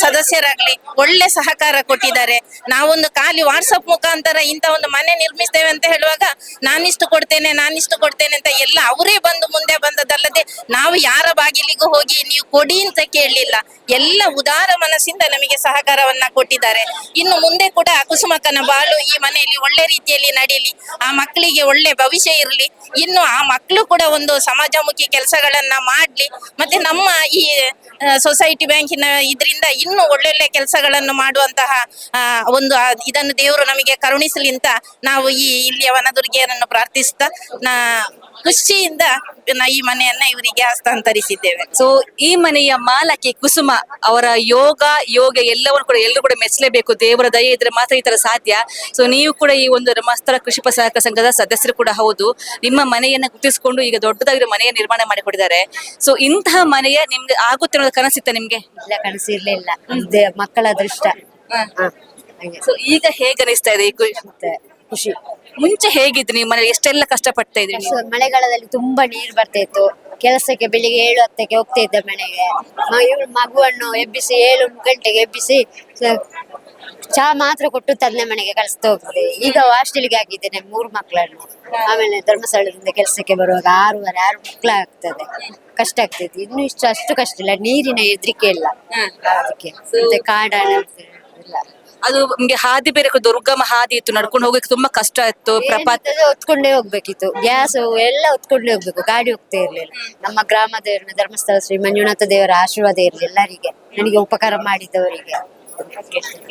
ಸದಸ್ಯರಾಗ್ಲಿ ಒಳ್ಳೆ ಸಹಕಾರ ಕೊಟ್ಟಿದ್ದಾರೆ. ನಾವೊಂದು ಖಾಲಿ ವಾಟ್ಸಪ್ ಮುಖಾಂತರ ಇಂತ ಒಂದು ಮನೆ ನಿರ್ಮಿಸ್ತೇವೆ ಅಂತ ಹೇಳುವಾಗ, ನಾನಿಷ್ಟು ಕೊಡ್ತೇನೆ ನಾನಿಷ್ಟು ಕೊಡ್ತೇನೆ ಅಂತ ಎಲ್ಲ ಅವರೇ ಬಂದು ಮುಂದೆ ಬಂದದಲ್ಲದೆ ನಾವು ಯಾರ ಬಾಗಿಲಿಗೂ ಹೋಗಿ ನೀವು ಕೊಡಿ ಅಂತ ಕೇಳಲಿಲ್ಲ. ಎಲ್ಲ ಉದಾರ ಮನಸ್ಸಿಂದ ನಮಗೆ ಸಹಕಾರವನ್ನ ಕೊಟ್ಟಿದ್ದಾರೆ. ಇನ್ನು ಮುಂದೆ ಕೂಡ ಕುಸುಮಕ್ಕನ ಬಾಳು ಈ ಮನೆಯಲ್ಲಿ ಒಳ್ಳೆ ರೀತಿಯಲ್ಲಿ ನಡೆಯಲಿ, ಆ ಮಕ್ಕಳಿಗೆ ಒಳ್ಳೆ ಭವಿಷ್ಯ ಇರಲಿ ಇನ್ನು ಆ ಮಕ್ಕಳು ಕೂಡ ಒಂದು ಸಮಾಜಮುಖಿ ಕೆಲಸಗಳನ್ನ ಮಾಡ್ಲಿ, ಮತ್ತೆ ನಮ್ಮ ಈ ಸೊಸೈಟಿ ಬ್ಯಾಂಕಿನ ಇದರಿಂದ ಇನ್ನು ಒಳ್ಳೊಳ್ಳೆ ಕೆಲಸಗಳನ್ನು ಮಾಡುವಂತಹ ಒಂದು ಇದನ್ನು ದೇವರು ನಮಗೆ ಕರುಣಿಸಲಿ ಅಂತ ನಾವು ಈ, ಇಲ್ಲಿಯ ವನದುರ್ಗಿಯರನ್ನು ಪ್ರಾರ್ಥಿಸ್ತಾ ನಾ ಖುಷಿಯಿಂದ ನಾ ಈ ಮನೆಯನ್ನ ಇವರಿಗೆ ಹಸ್ತಾಂತರಿಸಿದ್ದೇವೆ. ಸೊ ಈ ಮನೆಯ ಮಾಲಕಿ ಕುಸುಮ ಅವರ ಯೋಗ ಯೋಗ ಎಲ್ಲವನ್ನು ಕೂಡ ಎಲ್ಲರೂ ಕೂಡ ಮೆಚ್ಚಲೇಬೇಕು. ದೇವರ ದಯೆ ಇದ್ರೆ ಮಾತ್ರ ಈ ತರ ಸಾಧ್ಯ. ಸೊ ನೀವು ಕೂಡ ಈ ಒಂದು ಧರ್ಮಸ್ಥಳ ಕೃಷಿ ಸಹಕಾರ ಸಂಘದ ಸದಸ್ಯರು ಕೂಡ ಹೌದು. ನಿಮ್ಮ ಮನೆಯನ್ನ ಗುರುತಿಸಿಕೊಂಡು ಈಗ ದೊಡ್ಡದಾಗಿರೋ ಮನೆಯ ನಿರ್ಮಾಣ ಮಾಡಿಕೊಟ್ಟಿದ್ದಾರೆ. ಸೊ ಇಂತಹ ಮನೆಯ ನಿಮ್ಗೆ ಆಗುತ್ತೆ ಅನ್ನೋದು ಕನಸಿತ್ತ ನಿಮ್ಗೆ? ಇಲ್ಲ ಕನಸಿರ್ಲಿಲ್ಲ ಮಕ್ಕಳ ಅದೃಷ್ಟ. ಸೊ ಈಗ ಹೇಗೆ ಅನಿಸ್ತಾ ಇದೆ ಈ ಕು- ಮತ್ತೆ ಖುಷಿ. ಮುಂಚೆ ಹೇಗಿದ್ರಿ ನಿಮ್ಮ ಮನೆ ಎಷ್ಟೆಲ್ಲ ಕಷ್ಟಪಡ್ತಾ ಇದ್ರಿ ನೀವು? ಸರ್, ಮಳೆಗಾಲದಲ್ಲಿ ತುಂಬಾ ನೀರು ಬರ್ತಾ ಇತ್ತು. ಕೆಲಸಕ್ಕೆ ಬೆಳಿಗ್ಗೆ ಏಳು ಹತ್ತಕ್ಕೆ ಹೋಗ್ತಾ ಇದ್ದೆ ಮನೆಗೆ. ಮ- ಇವ್ಳು ಮಗುವನ್ನು ಎಬ್ಬಿಸಿ ಏಳು ಗಂಟೆಗೆ ಎಬ್ಬಿಸಿ ಸ- ಚಹಾ ಮಾತ್ರ ಕೊಟ್ಟು ತಂದೆ ಮನೆಗೆ ಕಳಿಸ್ತಾ ಹೋಗ್ತದೆ ಈಗ ಹಾಸ್ಟೆಲ್ಗೆ ಆಗಿದ್ದೇನೆ ಮೂರು ಮಕ್ಕಳನ್ನು. ಆಮೇಲೆ ಧರ್ಮಸ್ಥಳದಿಂದ ಕೆಲಸಕ್ಕೆ ಬರುವಾಗ ಆರೂವರೆ ಆರು ಮಕ್ಕಳ ಆಗ್ತದೆ. ಕಷ್ಟ ಆಗ್ತದೆ ಇನ್ನು ಇಷ್ಟು ಅಷ್ಟು ಕಷ್ಟ ಇಲ್ಲ. ನೀರಿನ ಹೆದರಿಕೆ ಇಲ್ಲ. ಅದಕ್ಕೆ ಮತ್ತೆ ಕಾಡ ಇಲ್ಲ ಅದು ನಮ್ಗೆ ಹಾದಿ ಬೇರೆ ದುರ್ಗಮ ಹಾದಿ ಇತ್ತು ನಡ್ಕೊಂಡು ಹೋಗಕ್ಕೆ ತುಂಬಾ ಕಷ್ಟ ಇತ್ತು ಪ್ರಪಾತ ಹೊತ್ಕೊಂಡೇ ಹೋಗ್ಬೇಕಿತ್ತು. ಗ್ಯಾಸ್ ಎಲ್ಲ ಹೊತ್ಕೊಂಡೇ ಹೋಗ್ಬೇಕು ಗಾಡಿ ಹೋಗ್ತಾ ಇರ್ಲಿಲ್ಲ. ನಮ್ಮ ಗ್ರಾಮ ದೇವರ ಧರ್ಮಸ್ಥಳ ಶ್ರೀ ಮಂಜುನಾಥ ದೇವರ ಆಶೀರ್ವಾದ ಇರ್ಲಿ ಎಲ್ಲರಿಗೆ. ನನಗೆ ಉಪಕಾರ ಮಾಡಿದವರಿಗೆ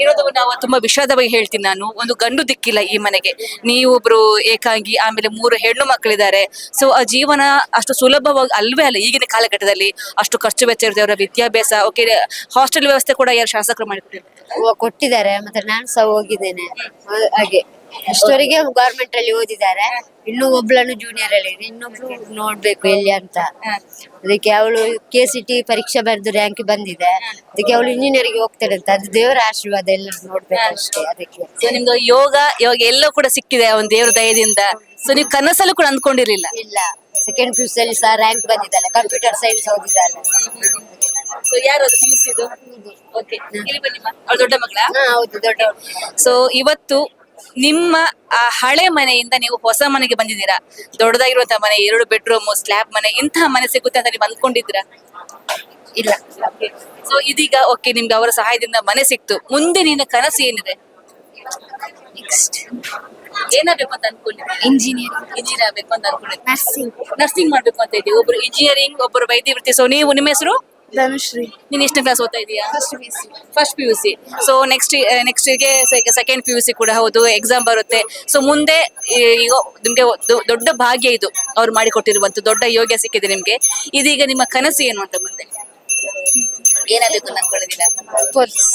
ಇರೋದು ನಾವು ತುಂಬಾ ವಿಷಾದವಾಗಿ ಹೇಳ್ತೀನಿ ನಾನು. ಒಂದು ಗಂಡು ದಿಕ್ಕಿಲ್ಲ ಈ ಮನೆಗೆ. ನೀವು ಒಬ್ರು ಏಕಾಂಗಿ, ಆಮೇಲೆ ಮೂರು ಹೆಣ್ಣು ಮಕ್ಕಳಿದ್ದಾರೆ ಸೊ ಆ ಜೀವನ ಅಷ್ಟು ಸುಲಭವಾಗಿ ಅಲ್ವೇ ಅಲ್ಲ ಈಗಿನ ಕಾಲಘಟ್ಟದಲ್ಲಿ. ಅಷ್ಟು ಖರ್ಚು ವೆಚ್ಚ ಇರುತ್ತೆ ಅವರ ವಿದ್ಯಾಭ್ಯಾಸ, ಓಕೆ, ಹಾಸ್ಟೆಲ್ ವ್ಯವಸ್ಥೆ ಕೂಡ ಯಾರು ಶಾಸಕರು ಮಾಡಿಕೊಟ್ಟಿದ್ದಾರೆ ಕೊಟ್ಟಿದ್ದಾರೆ. ಮತ್ತೆ ನಾನು ಸಹ ಹೋಗಿದ್ದೇನೆ. ಹಾಗೆ. ಇಷ್ಟವರೆಗೆ ಗವರ್ಮೆಂಟ್ ಅಲ್ಲಿ ಓದಿದ್ದಾರೆ? ಇನ್ನು ಒಬ್ಳನ್ನು ಜೂನಿಯರ್ ಅಲ್ಲಿ. ಇನ್ನೊಬ್ಳು ನೋಡ್ಬೇಕು ಎಲ್ಲಿ ಅಂತ. ಅದಕ್ಕೆ ಅವಳು ಕೆ ಸಿ ಟಿ ಪರೀಕ್ಷೆ ಬರೆದು ರ್ಯಾಂಕ್ ಬಂದಿದೆ. ಅದಕ್ಕೆ ಅವಳು ಇಂಜಿನಿಯರ್ಗೆ ಹೋಗ್ತಾರೆ ಅಂತ. ಅದು ದೇವರ ಆಶೀರ್ವಾದ ಎಲ್ಲ ನೋಡ್ಬೇಕು ಅಷ್ಟೇ ಅದಕ್ಕೆ. ಸೊ ನಿಮ್ದು ಯೋಗ ಯೋಗ ಎಲ್ಲ ಕೂಡ ಸಿಕ್ಕಿದೆ ಒಂದು ದೇವ್ರ ದಯದಿಂದ ಸೊ ನೀವು ಕನಸಲ್ಲೂ ಕೂಡ ಅಂದ್ಕೊಂಡಿರ್ಲಿಲ್ಲ? ಇಲ್ಲ. ಸೆಕೆಂಡ್ ಪಿ ಅಲ್ಲಿ ಸಹ ರ್ಯಾಂಕ್ ಬಂದಿದ್ದಾಳೆ. Computer science ಓದಿದ್ದಾಳೆ. ಸೊ ಯಾರು ಅದು PUC ದು? Okay. ಇಲ್ಲಿ ಬನ್ನಿ ಮಾ. ದೊಡ್ಡ ಮಗಳ? ಹೌದು ಸೊ ಇವತ್ತು ನಿಮ್ಮ ಆ ಹಳೆ ಮನೆಯಿಂದ ನೀವು ಹೊಸ ಮನೆಗೆ ಬಂದಿದ್ದೀರಾ? ದೊಡ್ಡದಾಗಿರುವಂತಹ ಮನೆ ಎರಡು ಬೆಡ್ರೂಮ್ ಸ್ಲ್ಯಾಬ್ ಮನೆ ಇಂತಹ ಮನೆ ಸಿಗುತ್ತೆ ಅಂತ ನೀವು ಅಂದ್ಕೊಂಡಿದ್ದೀರಾ? ಇಲ್ಲ. ಸೊ ಇದೀಗ ಓಕೆ ನಿಮ್ಗೆ ಅವರ ಸಹಾಯದಿಂದ ಮನೆ ಸಿಕ್ತು. ಮುಂದೆ ನಿನ್ನ ಕನಸು ಏನಿದೆ? ಏನಾಗಬೇಕು ಅಂತ ಅನ್ಕೊಂಡಿದ್ದೆ ಇಂಜಿನಿಯರ್ ಇಂಜಿನಿಯರ್ ಆಗ್ಬೇಕು ಅಂತ ಅನ್ಕೊಂಡಿದ್ದೆ ನರ್ಸಿಂಗ್ ನರ್ಸಿಂಗ್ ಮಾಡ್ಬೇಕು ಅಂತ ಇದ್ದೀವಿ ಒಬ್ರು ಇಂಜಿನಿಯರಿಂಗ್ ಒಬ್ಬರು ವೈದ್ಯ ವೃತ್ತಿ ಸೊ ನೀವು ನಿಮ್ಮ ಹೆಸರು? ಧನುಶ್ರೀ. ನೀನ್ ಎಷ್ಟನೇ ಕ್ಲಾಸ್ ಓದ್ತಾ ಇದೀಯಾ? First P U C so next ನೆಕ್ಸ್ಟ್ಗೆ second P U C ಕೂಡ ಹೌದು ಎಕ್ಸಾಮ್ ಬರುತ್ತೆ. ಸೊ ಮುಂದೆ ಈಗ ನಿಮ್ಗೆ ದೊಡ್ಡ ಭಾಗ್ಯ ಇದು ಅವ್ರು ಮಾಡಿಕೊಟ್ಟಿರುವಂತ ದೊಡ್ಡ ಯೋಗ್ಯ ಸಿಕ್ಕಿದೆ ನಿಮ್ಗೆ. ಇದೀಗ ನಿಮ್ಮ ಕನಸು ಏನು ಅಂತ ಮುಂದೆ? ಏನಾಗಬೇಕು ಅನ್ಕೊಳ್ಳೋದಿಲ್ಲ ಅನ್ಕೊಂಡಿದ್ದೀರಾ? Police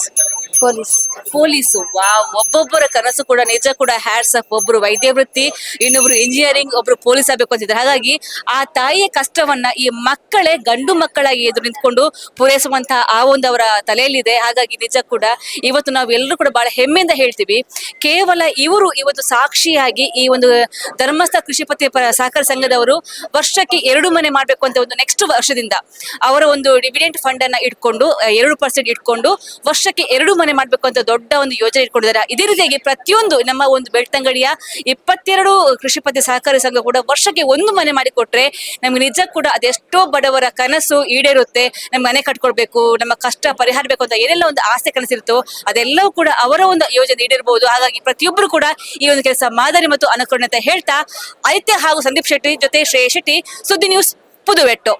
police. ಪೊಲೀಸು ವಾ ಒಬ್ಬೊಬ್ಬರ ಕನಸು ಕೂಡ, ನಿಜ ಕೂಡ ಹ್ಯಾಟ್ಸ್ ಅಪ್ ಒಬ್ರು ವೈದ್ಯ ವೃತ್ತಿ ಇನ್ನೊಬ್ರು ಇಂಜಿನಿಯರಿಂಗ್ ಒಬ್ರು ಪೊಲೀಸ್ ಆಗ್ಬೇಕು ಅಂತಿದ್ದಾರೆ ಹಾಗಾಗಿ ಆ ತಾಯಿಯ ಕಷ್ಟವನ್ನ ಈ ಮಕ್ಕಳೇ, ಗಂಡು ಮಕ್ಕಳಾಗಿ ಎದುರು ನಿಂತ್ಕೊಂಡು ಪೂರೈಸುವಂತಹ ಆ ಒಂದು ಅವರ ತಲೆಯಲ್ಲಿದೆ. ಹಾಗಾಗಿ ನಿಜ ಕೂಡ, ಇವತ್ತು ನಾವು ಎಲ್ಲರೂ ಕೂಡ ಬಹಳ ಹೆಮ್ಮೆಯಿಂದ ಹೇಳ್ತೀವಿ. ಕೇವಲ ಇವರು ಇವತ್ತು ಸಾಕ್ಷಿಯಾಗಿ ಈ ಒಂದು ಧರ್ಮಸ್ಥ ಕೃಷಿ ಪತ್ತಿ ಪ- ಸಹಕಾರ ಸಂಘದವರು ವರ್ಷಕ್ಕೆ ಎರಡು ಮನೆ ಮಾಡಬೇಕು ಅಂತ ಒಂದು ನೆಕ್ಸ್ಟ್ ವರ್ಷದಿಂದ ಅವರ ಒಂದು ಡಿವಿಡೆಂಟ್ ಫಂಡ್ ಅನ್ನ ಇಟ್ಕೊಂಡು ಎರಡು ಪರ್ಸೆಂಟ್ ಇಟ್ಕೊಂಡು ವರ್ಷಕ್ಕೆ ಎರಡು ಮನೆ ಮಾಡಬೇಕು ಅಂತ ದೊಡ್ಡ ಒಂದು ಯೋಜನೆ ಇಟ್ಕೊಂಡಿದ್ದಾರೆ. ಇದೇ ರೀತಿಯಾಗಿ ಪ್ರತಿಯೊಂದು ನಮ್ಮ ಒಂದು ಬೆಳ್ತಂಗಡಿಯ ಇಪ್ಪತ್ತೆರಡು ಕೃಷಿ ಪತ್ತೆ ಸಹಕಾರಿ ಸಂಘ ಕೂಡ ವರ್ಷಕ್ಕೆ ಒಂದು ಮನೆ ಮಾಡಿಕೊಟ್ರೆ ನಮ್ಗೆ ನಿಜ ಕೂಡ ಅದೆಷ್ಟೋ ಬಡವರ ಕನಸು ಈಡೇರುತ್ತೆ. ನಮ್ಮ ಮನೆ ಕಟ್ಕೊಳ್ಬೇಕು, ನಮ್ಮ ಕಷ್ಟ ಪರಿಹಾರ ಬೇಕು ಅಂತ ಏನೆಲ್ಲ ಒಂದು ಆಸೆ ಕನಸಿರುತ್ತೋ ಅದೆಲ್ಲವೂ ಕೂಡ ಅವರ ಒಂದು ಯೋಜನೆ ಈಡೇರಬಹುದು ಹಾಗಾಗಿ ಪ್ರತಿಯೊಬ್ಬರು ಕೂಡ ಈ ಒಂದು ಕೆಲಸ ಮಾದರಿ ಮತ್ತು ಅನುಕರಣೆ ಅಂತ ಹೇಳ್ತಾ ಐತ್ಯ ಹಾಗೂ ಸಂದೀಪ್ ಶೆಟ್ಟಿ ಜೊತೆ ಶ್ರೇಯ ಶೆಟ್ಟಿ, ಸುದ್ದಿ ನ್ಯೂಸ್ ಪುದುವೆಟ್ಟು.